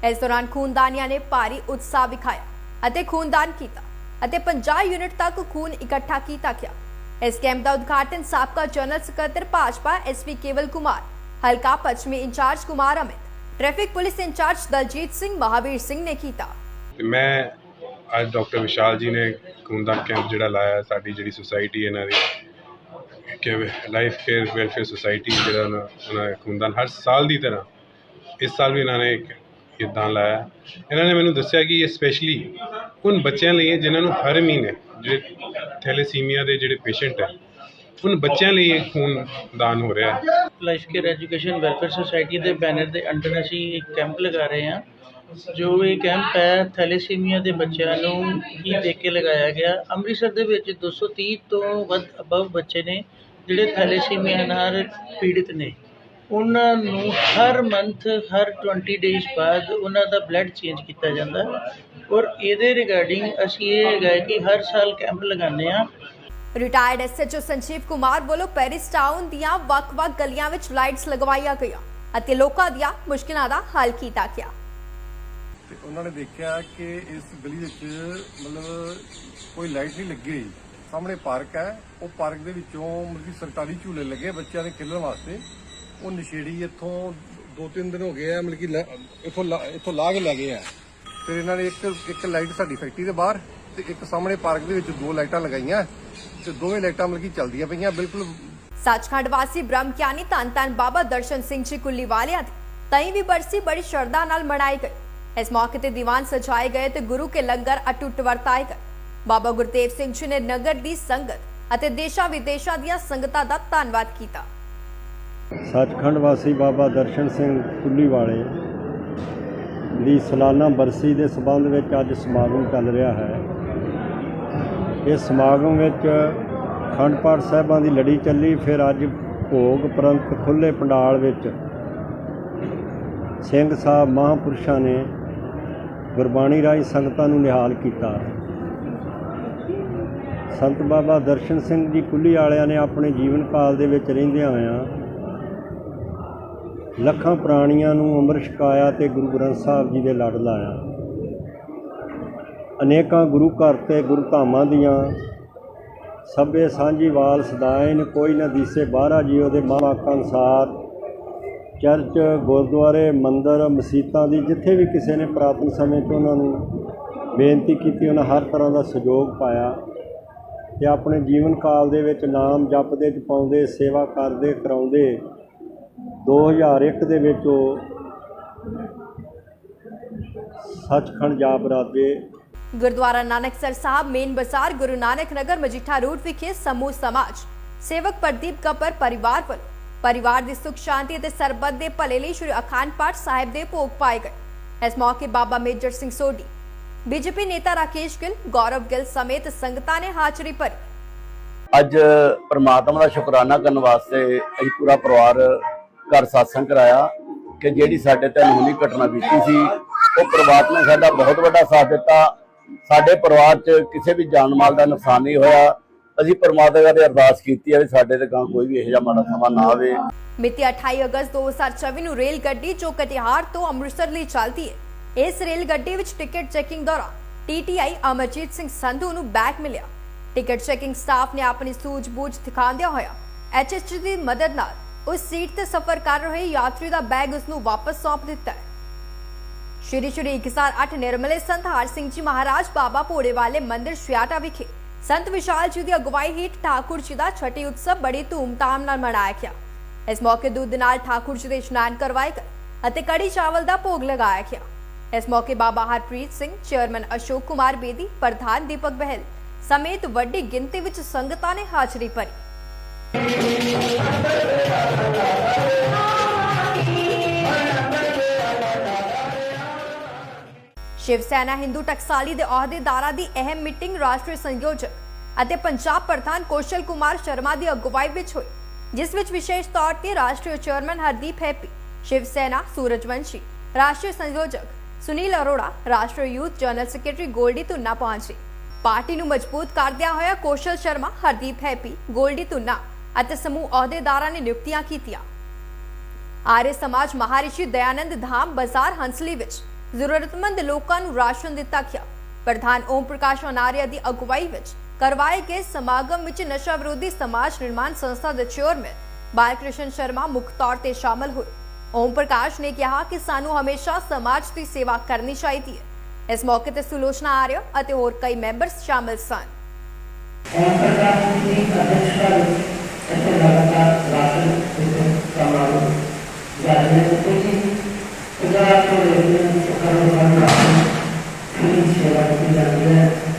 ਇਸ ਦੌਰਾਨ ਖੂਨਦਾਨੀਆਂ ਨੇ ਭਾਰੀ ਉਤਸ਼ਾਹ ਵਿਖਾਇਆ ਅਤੇ ਖੂਨਦਾਨ ਕੀਤਾ। ਅਤੇ 50 ਯੂਨਿਟ ਤੱਕ ਖੂਨ ਇਕੱਠਾ ਕੀਤਾ ਗਿਆ। ਇਸ ਕੈਂਪ ਦਾ ਉਦਘਾਟਨ ਸਾਬਕਾ ਜਨਰਲ ਸਕੱਤਰ ਭਾਜਪਾ ਐਸਵੀ ਕੇਵਲ ਕੁਮਾਰ ਹਲਕਾ ਪੱਛਮੀ in charge Kumar Amit, traffic police in charge Daljit Singh, Mahavir Singh ਨੇ ਕੀਤਾ। ਮੈਂ ਅੱਜ ਡਾਕਟਰ ਵਿਸ਼ਾਲ ਜੀ ਨੇ ਖੂਨਦਾਨ ਕੈਂਪ ਜਿਹੜਾ ਲਾਇਆ, ਸਾਡੀ ਜਿਹੜੀ ਸੁਸਾਇਟੀ ਇਹਨਾਂ ਦੀ, ਕਿ ਲਾਈਫ ਕੇਅਰ ਵੈਲਫੇਅਰ ਸੁਸਾਇਟੀ ਜਿਹੜਾ ਉਹਨਾਂ ਖੂਨਦਾਨ ਹਰ ਸਾਲ ਦੀ ਤਰ੍ਹਾਂ, ਇਸ ਸਾਲ ਵੀ ਇਹਨਾਂ ਨੇ ਇੱਕ ਲਾਇਆ। ਇਹਨਾਂ ਨੇ ਮੈਨੂੰ ਦੱਸਿਆ ਕਿ ਇਹ ਸਪੈਸ਼ਲੀ ਉਨ ਬੱਚਿਆਂ ਲਈ ਹੈ ਜਿਨ੍ਹਾਂ ਨੂੰ ਹਰ ਮਹੀਨੇ ਜਿਹੜੇ ਥੈਲੇਸੀਮੀਆ ਦੇ ਜਿਹੜੇ ਪੇਸ਼ੈਂਟ ਹੈ, ਉਨ ਬੱਚਿਆਂ ਲਈ ਇਹ ਖੂਨ ਦਾਨ ਹੋ ਰਿਹਾ ਹੈ। Life care education welfare society ਦੇ ਬੈਨਰ ਦੇ ਅੰਡਰ ਅਸੀਂ ਇੱਕ ਕੈਂਪ ਲਗਾ ਰਹੇ ਹਾਂ, ਜੋ ਇਹ ਕੈਂਪ ਹੈ ਥੈਲੇਸੀਮੀਆ ਦੇ ਬੱਚਿਆਂ ਨੂੰ ਹੀ ਦੇ ਕੇ ਲਗਾਇਆ ਗਿਆ। ਅੰਮ੍ਰਿਤਸਰ ਦੇ ਵਿੱਚ 230 ਤੋਂ ਵੱਧ ਅਬਵ ਬੱਚੇ ਨੇ, ਜਿਹੜੇ ਥੈਲੇਸੀਮੀਆ ਨਾਲ ਪੀੜਿਤ ਨੇ। ਉਹਨਾਂ ਨੂੰ ਹਰ ਮੰਥ ਹਰ 20 ਡੇਜ਼ ਬਾਅਦ ਉਹਨਾਂ ਦਾ ਬਲੱਡ ਚੇਂਜ ਕੀਤਾ ਜਾਂਦਾ ਔਰ ਇਹਦੇ ਰਿਗਾਰਡਿੰਗ ਅਸੀਂ ਇਹ ਹੈਗਾ ਕਿ ਹਰ ਸਾਲ ਕੈਂਪ ਲਗਾਉਂਦੇ ਹਾਂ। ਰਿਟਾਇਰਡ ਐਸਐਚਓ ਸੰਜੀਵ ਕੁਮਾਰ ਵੱਲੋਂ ਪੈਰਿਸ ਟਾਊਨ ਦੀਆਂ ਵੱਖ-ਵੱਖ ਗਲੀਆਂ ਵਿੱਚ ਲਾਈਟਸ ਲਗਵਾਈਆਂ ਗਈਆਂ ਅਤੇ ਲੋਕਾਂ ਦੀਆਂ ਮੁਸ਼ਕਿਲਾਂ ਦਾ ਹੱਲ ਕੀਤਾ ਗਿਆ। ਤੇ ਉਹਨਾਂ ਨੇ ਦੇਖਿਆ ਕਿ ਇਸ ਗਲੀ ਵਿੱਚ ਮਤਲਬ ਕੋਈ ਲਾਈਟ ਨਹੀਂ ਲੱਗੀ। ਹੋਈ ਸਾਹਮਣੇ ਪਾਰਕ ਹੈ। ਉਹ ਪਾਰਕ ਦੇ ਵਿੱਚੋਂ ਮਤਲਬ ਕਿ ਸਰਕਾਰੀ ਝੂਲੇ ਲੱਗੇ ਬੱਚਿਆਂ ਦੇ ਖੇਡਣ ਵਾਸਤੇ। ਉਹ ਨਸ਼ੇੜੀ ਇੱਥੋਂ ਦੋ ਤਿੰਨ ਦਿਨ ਹੋ ਗਏ ਆ, ਮਤਲਬ ਕਿ ਲੈ- ਇੱਥੋਂ ਲਾ- ਇੱਥੋਂ ਲਾ ਕੇ ਲੈ ਗਏ ਆ। ਫਿਰ ਇਹਨਾਂ ਨੇ ਇੱਕ ਇੱਕ ਲਾਈਟ ਸਾਡੀ ਫੈਕਟਰੀ ਦੇ ਬਾਹਰ ਤੇ ਇੱਕ ਸਾਹਮਣੇ ਪਾਰਕ ਦੇ ਵਿੱਚ ਦੋ ਲਾਈਟਾਂ ਲਗਾਈਆਂ ਤੇ ਦੋਵੇਂ ਲਾਈਟਾਂ ਮਤਲਬ ਕਿ ਚੱਲਦੀਆਂ ਪਈਆਂ, ਬਿਲਕੁਲ ਸੱਚਖੰਡ ਵਾਸੀ ਬ੍ਰਹਮ ਧੰਨ ਧੰਨ ਬਾਬਾ ਦਰਸ਼ਨ ਸਿੰਘ ਜੀ ਕੁੱਲੀ ਵਾਲਿਆਂ ਦੀ ਤਈ ਵੀ ਬਰਸੀ ਬੜੀ ਸ਼ਰਧਾ ਨਾਲ ਮਨਾਈ ਗਈ ਇਸ ਮੌਕੇ ਤੇ ਦੀਵਾਨ ਸਜਾਏ ਗਏ ਤੇ ਗੁਰੂ ਕੇ ਲੰਗਰ ਅਟੁੱਟ ਵਰਤਾਏ ਗਏ ਬਾਬਾ ਗੁਰਦੇਵ ਸਿੰਘ ਜੀ ਨੇ ਨਗਰ ਦੀ ਸੰਗਤ ਅਤੇ ਦੇਸ਼ਾਂ ਵਿਦੇਸ਼ਾਂ ਦੀਆਂ ਸੰਗਤਾਂ ਦਾ ਧੰਨਵਾਦ ਕੀਤਾ ਸੱਚਖੰਡ ਵਾਸੀ ਬਾਬਾ ਦਰਸ਼ਨ ਸਿੰਘ ਕੁੱਲੀ ਵਾਲੇ ਦੀ ਸਾਲਾਨਾ ਬਰਸੀ ਦੇ ਸਬੰਧ ਵਿੱਚ ਅੱਜ ਸਮਾਗਮ ਚੱਲ ਰਿਹਾ ਹੈ। ਇਸ ਸਮਾਗਮ ਵਿੱਚ ਅਖੰਡ ਪਾਠ ਸਾਹਿਬਾਂ ਦੀ ਲੜੀ ਚੱਲੀ, ਫਿਰ ਅੱਜ ਭੋਗ ਪ੍ਰੰਤ ਖੁੱਲੇ ਪੰਡਾਲ ਵਿੱਚ ਸਿੰਘ ਸਾਹਿਬ ਮਹਾਂਪੁਰਸ਼ਾਂ ਨੇ ਗੁਰਬਾਣੀ ਰਾਹੀਂ ਸੰਗਤਾਂ ਨੂੰ ਨਿਹਾਲ ਕੀਤਾ। ਸੰਤ ਬਾਬਾ ਦਰਸ਼ਨ ਸਿੰਘ ਜੀ ਕੁੱਲੀ ਵਾਲਿਆਂ ਨੇ ਆਪਣੇ ਜੀਵਨ ਕਾਲ ਦੇ ਵਿੱਚ ਰਹਿੰਦਿਆਂ ਹੋਇਆਂ ਲੱਖਾਂ ਪ੍ਰਾਣੀਆਂ ਨੂੰ ਅੰਮ੍ਰਿਤ ਛਕਾਇਆ ਤੇ ਗੁਰੂ ਗ੍ਰੰਥ ਸਾਹਿਬ ਜੀ ਦੇ ਲੜ ਲਾਇਆ। ਅਨੇਕਾਂ ਗੁਰੂ ਘਰ ਤੇ ਗੁਰੂ ਧਾਮਾਂ ਦੀਆਂ ਸਭੇ ਸਾਂਝੀ ਵਾਲ ਸਦਾਇਨ ਕੋਈ ਨਾ ਦੀਸੇ ਬਾਹਰਾ ਜੀਓ ਦੇ ਮਹਾਂਵਾਕਾਂ ਅਨੁਸਾਰ। ਚਰਚ, ਗੁਰਦੁਆਰੇ, ਮੰਦਰ, ਮਸੀਤਾਂ ਦੀ ਜਿੱਥੇ ਵੀ ਕਿਸੇ ਨੇ ਪ੍ਰਾਤਨ ਸਮੇਂ ਤੋਂ ਉਹਨਾਂ ਨੂੰ ਬੇਨਤੀ ਕੀਤੀ, ਉਹਨਾਂ ਹਰ ਤਰ੍ਹਾਂ ਦਾ ਸਹਿਯੋਗ ਪਾਇਆ ਤੇ ਆਪਣੇ ਜੀਵਨ ਕਾਲ ਦੇ ਵਿੱਚ ਨਾਮ ਜਪਦੇ, ਜਪਾਉਂਦੇ, ਸੇਵਾ ਕਰਦੇ, ਕਰਾਉਂਦੇ 2001 ਦੇ ਵਿੱਚ ਉਹ ਸੱਚਖੰਡ ਜਾ ਬਰਾਜੇ ਗੁਰਦੁਆਰਾ ਨਾਨਕਸਰ ਸਾਹਿਬ ਮੇਨ ਬਾਜ਼ਾਰ ਗੁਰੂ ਨਾਨਕ ਨਗਰ ਮਜੀਠਾ ਰੋਡ ਵਿਖੇ ਸਮੂਹ ਸਮਾਜ। ਸੇਵਕ ਪ੍ਰਦੀਪ ਕਪਰ ਪਰਿਵਾਰ ਵੱਲੋਂ ਪਰਿਵਾਰ ਦੀ ਸੁਖ ਸ਼ਾਂਤੀ ਅਤੇ ਸਰਬੱਤ ਦੇ ਭਲੇ ਲਈ ਸ਼੍ਰੀ ਅਖੰਡ ਪਾਠ ਸਾਹਿਬ ਦੇ ਭੋਗ ਪਾਏ ਗਏ। ਇਸ ਮੌਕੇ ਬਾਬਾ ਮੇਜਰ ਸਿੰਘ ਸੋਢੀ ਬੀਜੇਪੀ ਨੇਤਾ ਰਾਕੇਸ਼ ਗਿੱਲ ਗੌਰਵ ਗਿੱਲ ਸਮੇਤ ਸੰਗਤਾਂ ਨੇ ਹਾਜ਼ਰੀ ਭਰੀ। ਅੱਜ ਪ੍ਰਮਾਤਮਾ ਦਾ ਸ਼ੁਕਰਾਨਾ ਕਰਨ ਵਾਸਤੇ ਅਸੀਂ ਪੂਰਾ ਪਰਿਵਾਰ ਘਰ satsang ਕਰਾਇਆ ਕਿ ਜਿਹੜੀ ਸਾਡੇ ਤੇ ਅਨਹੋਣੀ ਘਟਨਾ ਬੀਤੀ ਸੀ, ਉਹ ਪਰਿਵਾਰ ਨੇ ਸਾਡਾ ਬਹੁਤ ਵੱਡਾ ਸਾਥ ਦਿੱਤਾ। ਸਾਡੇ ਪਰਿਵਾਰ 'ਚ ਕਿਸੇ ਵੀ ਜਾਨ ਮਾਲ ਦਾ ਨੁਕਸਾਨ ਨਹੀਂ ਹੋਇਆ। ਅਸੀਂ ਪਰਮਾਤਮਾ ਦੇ ਅਰਦਾਸ ਕੀਤੀ ਹੈ ਵੀ ਸਾਡੇ ਤੇ ਗਾਂ ਕੋਈ ਵੀ ਇਹੋ ਜਿਹਾ ਮਾੜਾ ਸਮਾਂ ਨਾ ਆਵੇ। ਮਿਤੀ 28 ਅਗਸਤ 2024 ਨੂੰ ਰੇਲ ਗੱਡੀ ਜੋ ਕਟਿਹਾਰ ਤੋਂ ਅੰਮ੍ਰਿਤਸਰ ਲਈ ਚੱਲਦੀ ਹੈ। ਇਸ ਰੇਲ ਗੱਡੀ ਵਿੱਚ ਟਿਕਟ ਚੈਕਿੰਗ ਦੌਰਾਨ ਟੀਟੀਆਈ ਅਮਰਜੀਤ ਸਿੰਘ ਸੰਧੂ ਨੂੰ ਬੈਗ ਮਿਲਿਆ। ਟਿਕਟ ਚੈਕਿੰਗ ਸਟਾਫ ਨੇ ਆਪਣੀ ਸੂਝ-ਬੂਝ ਦਿਖਾਉਂਦਿਆਂ ਹੋਇਆ ਐਚਐਸਟੀ ਦੀ ਮਦਦ ਨਾਲ ਉਸ ਸੀਟ ਤੇ ਸਫ਼ਰ ਕਰ ਰਹੇ ਯਾਤਰੀ ਦਾ ਬੈਗ ਉਸ ਨੂੰ ਵਾਪਸ ਸੌਂਪ ਦਿੱਤਾ ਸ਼੍ਰੀ ਸ਼੍ਰੀ 1008 ਨਿਰਮਲੇ ਸੰਤ ਹਰ ਸਿੰਘ ਜੀ ਮਹਾਰਾਜ ਬਾਬਾ ਭੋੜੇ ਵਾਲੇ ਮੰਦਿਰ ਸ਼ਿਆਟਾ ਵਿਖੇ ਸੰਤ ਵਿਸ਼ਾਲ ਜੀ ਦੀ ਅਗਵਾਈ ਹੇਠ ਠਾਕੁਰ ਜੀ ਦਾ ਛਠੀ ਉਤਸਵ ਬੜੀ ਧੂਮਧਾਮ ਨਾਲ ਮਨਾਇਆ ਗਿਆ ਇਸ ਮੌਕੇ ਦੁੱਧ ਨਾਲ ਠਾਕੁਰ ਜੀ ਦੇ ਇਸ਼ਨਾਨ ਕਰਵਾਏ ਗਏ ਅਤੇ ਕੜੀ ਚਾਵਲ ਦਾ ਭੋਗ ਲਗਾਇਆ ਗਿਆ ਇਸ ਮੌਕੇ ਬਾਬਾ ਹਰਪ੍ਰੀਤ ਸਿੰਘ ਚੇਅਰਮੈਨ ਅਸ਼ੋਕ ਕੁਮਾਰ ਬੇਦੀ ਪ੍ਰਧਾਨ ਦੀਪਕ ਬਹਿਲ ਸਮੇਤ ਵੱਡੀ ਗਿਣਤੀ ਵਿੱਚ ਸੰਗਤਾਂ ਨੇ ਹਾਜ਼ਰੀ ਭਰੀ ਸ਼ਿਵ ਸੈਨਾ ਹਿੰਦੂ ਟਕਸਾਲੀ ਦੇ ਅਹੁਦੇਦਾਰਾਂ ਦੀ ਅਹਿਮ ਮੀਟਿੰਗ ਰਾਸ਼ਟਰੀ ਸੰਯੋਜਕ ਅਤੇ ਪੰਜਾਬ ਪ੍ਰਧਾਨ ਕੌਸ਼ਲ ਕੁਮਾਰ ਸ਼ਰਮਾ ਦੀ ਅਗਵਾਈ ਵਿੱਚ ਹੋਈ, ਜਿਸ ਵਿੱਚ ਵਿਸ਼ੇਸ਼ ਤੌਰ ਤੇ ਰਾਸ਼ਟਰੀ ਚੇਅਰਮੈਨ ਹਰਦੀਪ ਹੈਪੀ ਸ਼ਿਵ ਸੈਨਾ ਸੂਰਜਵੰਸ਼ੀ, ਰਾਸ਼ਟਰੀ ਸੰਯੋਜਕ ਸੁਨੀਲ ਅਰੋੜਾ, ਰਾਸ਼ਟਰੀ youth general secretary Goldy Tunna ਪਹੁੰਚੇ। ਪਾਰਟੀ ਨੂੰ ਮਜ਼ਬੂਤ ਕਰਦਿਆਂ ਹੋਇਆ ਕੌਸ਼ਲ ਸ਼ਰਮਾ, ਹਰਦੀਪ ਹੈਪੀ ਗੋਲਡੀ ਤੁੰਨਾ ਅਤੇ ਸਮੂਹ ਅਹੁਦੇਦਾਰਾਂ ਨੇ ਨਿਯੁਕਤੀਆਂ ਕੀਤੀਆਂ। ਆਰਯ ਸਮਾਜ ਮਹਾਰਿਸ਼ੀ ਦਇਆਨੰਦ ਧਾਮ ਬਾਜ਼ਾਰ ਹੰਸਲੀ ਵਿੱਚ ਜ਼ਰੂਰਤਮੰਦ ਲੋਕਾਂ ਨੂੰ ਰਾਸ਼ਨ ਦਿੱਤਾ ਗਿਆ। ਪ੍ਰਧਾਨ ਓਮ ਪ੍ਰਕਾਸ਼ ਅਨਾਰਿਆ ਦੀ ਅਗਵਾਈ ਵਿੱਚ ਕਰਵਾਏ ਗਏ ਸਮਾਗਮ ਵਿੱਚ ਨਸ਼ਾ ਵਿਰੋਧੀ ਸਮਾਜ ਨਿਰਮਾਣ ਸੰਸਥਾ ਦੇ ਚੇਅਰਮੈਨ ਬਾਲਕ੍ਰਿਸ਼ਨ ਸ਼ਰਮਾ ਮੁੱਖ ਤੌਰ ਤੇ ਸ਼ਾਮਲ ਹੋਏ। ਓਮ ਪ੍ਰਕਾਸ਼ ਨੇ ਕਿਹਾ ਕਿ ਸਾਨੂੰ ਹਮੇਸ਼ਾ ਸਮਾਜ ਦੀ ਸੇਵਾ ਕਰਨੀ ਚਾਹੀਦੀ ਹੈ। ਇਸ ਮੌਕੇ ਤੇ ਸੁਲੋਚਨਾ ਆਰਿਆ ਅਤੇ ਹੋਰ ਕਈ ਮੈਂਬਰ ਸ਼ਾਮਲ ਸਨ। ਓਮ ਪ੍ਰਕਾਸ਼ ਜੀ ਦੀ ਅਧਿਕਸ਼ਤਾ ਵਿੱਚ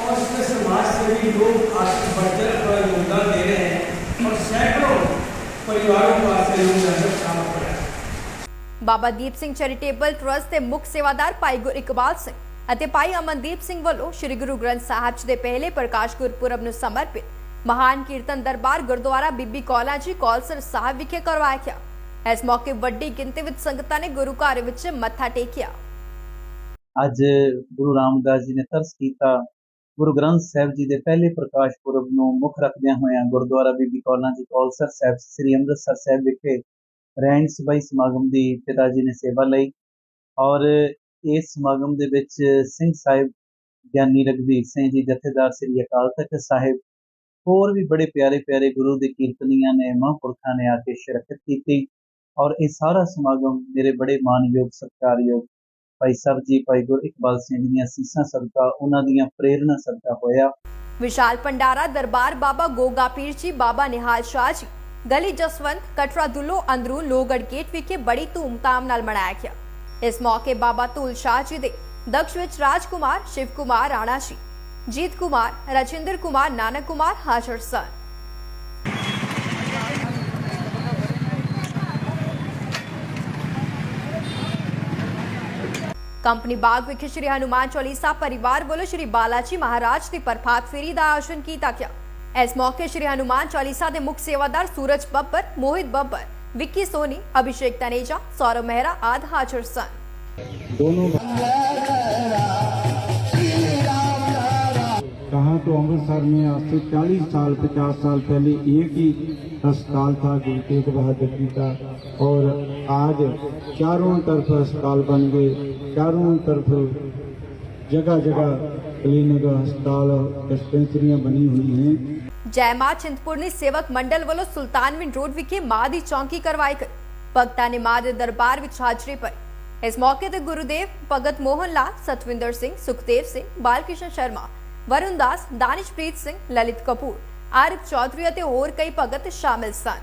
और इसमें समाज सेवी लोग आज बढ़ चढ़ योगदान दे रहे हैं और सैकड़ों परिवारों को आज से लोग अंदर काम कर रहे हैं ਬਾਬਾ ਦੀਪ ਸਿੰਘ ਚੈਰੀਟੇਬਲ ਟਰਸਟ ਦੇ ਮੁੱਖ ਸੇਵਾਦਾਰ ਭਾਈ ਗੁਰ ਇਕਬਾਲ ਸਿੰਘ ਅਤੇ ਭਾਈ ਅਮਨਦੀਪ ਸਿੰਘ ਵੱਲੋਂ ਸ੍ਰੀ ਗੁਰੂ ਗ੍ਰੰਥ ਸਾਹਿਬ ਜੀ ਦੇ ਪਹਿਲੇ ਪ੍ਰਕਾਸ਼ ਗੁਰਪੁਰਬ ਨੂੰ ਸਮਰਪਿਤ ਮਹਾਨ ਕੀਰਤਨ ਦਰਬਾਰ ਗੁਰਦੁਆਰਾ ਬੀਬੀ ਕੌਲਾ ਜੀ ਕੌਲਸਰ ਸਾਹਿਬ ਵਿਖੇ ਕਰਵਾਇਆ ਗਿਆ ਇਸ ਮੌਕੇ ਵੱਡੀ ਗਿਣਤੀ ਵਿੱਚ ਸੰਗਤਾਂ ਨੇ ਗੁਰੂ ਘਰ ਵਿੱਚ ਮੱਥਾ ਟੇਕਿਆ ਅੱਜ ਗੁਰੂ ਰਾਮਦਾਸ ਜੀ ਨੇ ਤਰਸ ਕੀਤਾ ਗੁਰੂ ਗ੍ਰੰਥ ਸਾਹਿਬ ਜੀ ਦੇ ਪਹਿਲੇ ਪ੍ਰਕਾਸ਼ ਪੁਰਬ ਨੂੰ ਮੁੱਖ ਰੱਖਦਿਆਂ ਹੋਇਆਂ ਗੁਰਦੁਆਰਾ ਬੀਬੀ ਕੌਲਾਂ ਜੀ ਕੌਲਸਰ ਸਾਹਿਬ ਸ੍ਰੀ ਅੰਮ੍ਰਿਤਸਰ ਸਾਹਿਬ ਵਿਖੇ ਰਹਿਣ ਸਭਾਈ ਸਮਾਗਮ ਦੀ ਪਿਤਾ ਜੀ ਨੇ ਸੇਵਾ ਲਈ ਔਰ ਇਸ ਸਮਾਗਮ ਦੇ ਵਿੱਚ ਸਿੰਘ ਸਾਹਿਬ ਗਿਆਨੀ ਰਗਵੀਰ ਸਿੰਘ ਜੀ ਜਥੇਦਾਰ ਸ੍ਰੀ ਅਕਾਲ ਤਖਤ ਸਾਹਿਬ ਹੋਰ ਵੀ ਬੜੇ ਪਿਆਰੇ ਪਿਆਰੇ ਗੁਰੂ ਦੇ ਕੀਰਤਨੀਆਂ ਨੇ, ਮਹਾਂਪੁਰਖਾਂ ਨੇ ਆ ਕੇ ਸ਼ਿਰਕਤ ਕੀਤੀ ਔਰ ਇਹ ਸਾਰਾ ਸਮਾਗਮ ਮੇਰੇ ਬੜੇ ਮਾਨਯੋਗ, ਸਤਿਕਾਰਯੋਗ ਭਾਈ ਸਾਹਿਬ ਜੀ, ਭਾਈ ਗੁਰ ਇਕਬਾਲ ਸਿੰਘ ਦੀਆਂ ਸੀਸਾਂ ਸਦਕਾ, ਉਹਨਾਂ ਦੀਆਂ ਪ੍ਰੇਰਣਾ ਸਦਕਾ ਹੋਇਆ। ਵਿਸ਼ਾਲ ਭੰਡਾਰਾ, ਦਰਬਾਰ ਬਾਬਾ ਗੋਗਾ ਪੀਰ ਜੀ, ਬਾਬਾ ਨਿਹਾਲ ਸ਼ਾਹ ਜੀ, ਗਲੀ ਜਸਵੰਤ ਕਟਰਾ ਦੁੱਲੋ ਅੰਦਰੂ ਲੋਗੜ ਗੇਟ ਵਿਖੇ ਬੜੀ ਧੂਮਧਾਮ ਨਾਲ ਮਨਾਇਆ ਗਿਆ। ਇਸ ਮੌਕੇ ਬਾਬਾ ਧੂਲ ਸ਼ਾਹ ਜੀ ਦੇ ਦਕਸ਼ ਵਿੱਚ ਰਾਜਕੁਮਾਰ ਸ਼ਿਵ ਕੁਮਾਰ ਰਾਣਾ ਜੀ ਜੀਤ ਕੁਮਾਰ, ਰਜਿੰਦਰ ਕੁਮਾਰ, ਨਾਨਕ ਕੁਮਾਰ, ਹਾਜ਼ਰ ਸਨ। ਕੰਪਨੀ ਬਾਗ ਵਿਖੇ ਸ਼੍ਰੀ ਹਨੂਮਾਨ ਚਾਲੀਸਾ ਪਰਿਵਾਰ ਵੱਲੋਂ ਸ਼੍ਰੀ ਬਾਲਾਜੀ ਮਹਾਰਾਜ ਦੀ ਪ੍ਰਭਾਤ ਫੇਰੀ ਦਾ ਆਯੋਜਨ ਕੀਤਾ ਗਿਆ। ਇਸ ਮੌਕੇ ਸ਼੍ਰੀ ਹਨੂਮਾਨ ਚਾਲੀਸਾ ਦੇ ਮੁੱਖ ਸੇਵਾਦਾਰ ਸੂਰਜ ਬੱਬਰ, ਮੋਹਿਤ ਬੱਬਰ, ਵਿੱਕੀ ਸੋਨੀ, ਅਭਿਸ਼ੇਕ ਤਨੇਜਾ, ਸੌਰਵ ਮਹਿਰਾ ਆਦਿ ਹਾਜ਼ਰ ਸਨ। दोनों कहा तो अमृतसर में आज से 40 साल 50 साल पहले एक ही अस्पताल था गुरु तेग बहादुर जी का और आज चारों तरफ अस्पताल बन गए चारों तरफ जगह जगह क्लिनिक अस्पताल डिस्पेंसरियां बनी हुई हैं ਜੈ ਮਾਂ ਚਿੰਤਪੁਰਨੀ ਸੇਵਕ ਮੰਡਲ ਵੱਲੋਂ ਸੁਲਤਾਨਵਿੰਡ ਰੋਡ ਵਿਖੇ ਮਾਂ ਦੀ ਚੌਂਕੀ ਕਰਵਾਈ ਗਈ ਭਗਤਾਂ ਨੇ ਮਾਂ ਦੇ ਦਰਬਾਰ ਵਿੱਚ ਹਾਜ਼ਰੀ ਭਰੀ ਇਸ ਮੌਕੇ ਤੇ ਗੁਰੂਦੇਵ ਭਗਤ ਮੋਹਨ ਲਾਲ ਸਤਵਿੰਦਰ ਸਿੰਘ ਸੁਖਦੇਵ ਸਿੰਘ ਬਾਲਕ੍ਰਿਸ਼ਨ ਸ਼ਰਮਾ ਵਰੁਣ ਦਾਸ ਦਾਨਿਸ਼ਪ੍ਰੀਤ ਸਿੰਘ ਲਲਿਤ ਕਪੂਰ ਆਰਿਫ ਚੌਧਰੀ ਅਤੇ ਹੋਰ ਕਈ ਭਗਤ ਸ਼ਾਮਿਲ ਸਨ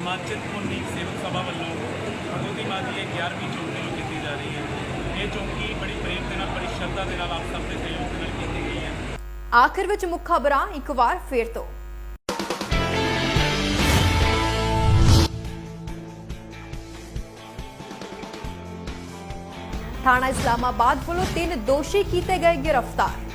ਹਿਮਾਚਲ ਪੁੰਨੀ ਸੇਵਕ ਸਭਾ ਵੱਲੋਂ ਭਗਵਤੀ ਮਾਂ ਦੀ ਇਹ 11ਵੀਂ ਚੌਂਕੀ ਨੂੰ ਕੀਤੀ ਜਾ ਰਹੀ ਹੈ ਇਹ ਚੌਂਕੀ ਬੜੀ ਪ੍ਰੇਮ ਦੇ ਨਾਲ ਬੜੀ ਸ਼ਰਧਾ ਦੇ ਨਾਲ ਆਪ ਸਭ ਦੇ ਸਹਿਯੋਗ ਦੇ ਨਾਲ ਕੀਤੀ ਗਈ ਹੈ ਆਖਿਰ ਵਿੱਚ ਮੁੱਖ ਖਬਰਾਂ ਇੱਕ ਵਾਰ ਫੇਰ ਤੋਂ। ਥਾਣਾ ਇਸਲਾਮਾਬਾਦ ਵੱਲੋਂ ਤਿੰਨ ਦੋਸ਼ੀ ਕੀਤੇ ਗਏ ਗ੍ਰਿਫਤਾਰ।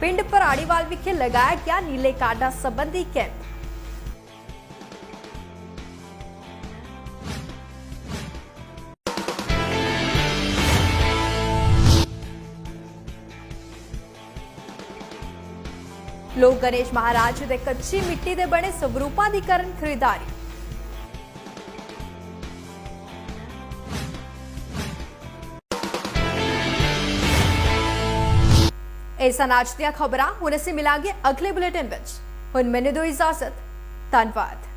ਪਿੰਡ ਭਰਾੜੀਵਾਲ ਵਿਖੇ ਲਗਾਇਆ ਗਿਆ ਨੀਲੇ ਕਾਰਡਾਂ ਸੰਬੰਧੀ ਕੈਂਪ। ਲੋਕ ਗਣੇਸ਼ ਮਹਾਰਾਜ ਦੇ ਕੱਚੀ ਮਿੱਟੀ ਦੇ ਬਣੇ ਸਵਰੂਪਾਂ ਦੀ ਕਰਨ ਖਰੀਦਦਾਰੀ। ਇਹ ਸਨ ਅੱਜ ਦੀਆਂ ਖਬਰਾਂ। ਹੁਣ ਅਸੀਂ ਮਿਲਾਂਗੇ ਅਗਲੇ ਬੁਲੇਟਿਨ ਵਿੱਚ। ਹੁਣ ਮੈਨੂੰ ਦਿਓ ਇਜਾਜ਼ਤ। ਧੰਨਵਾਦ।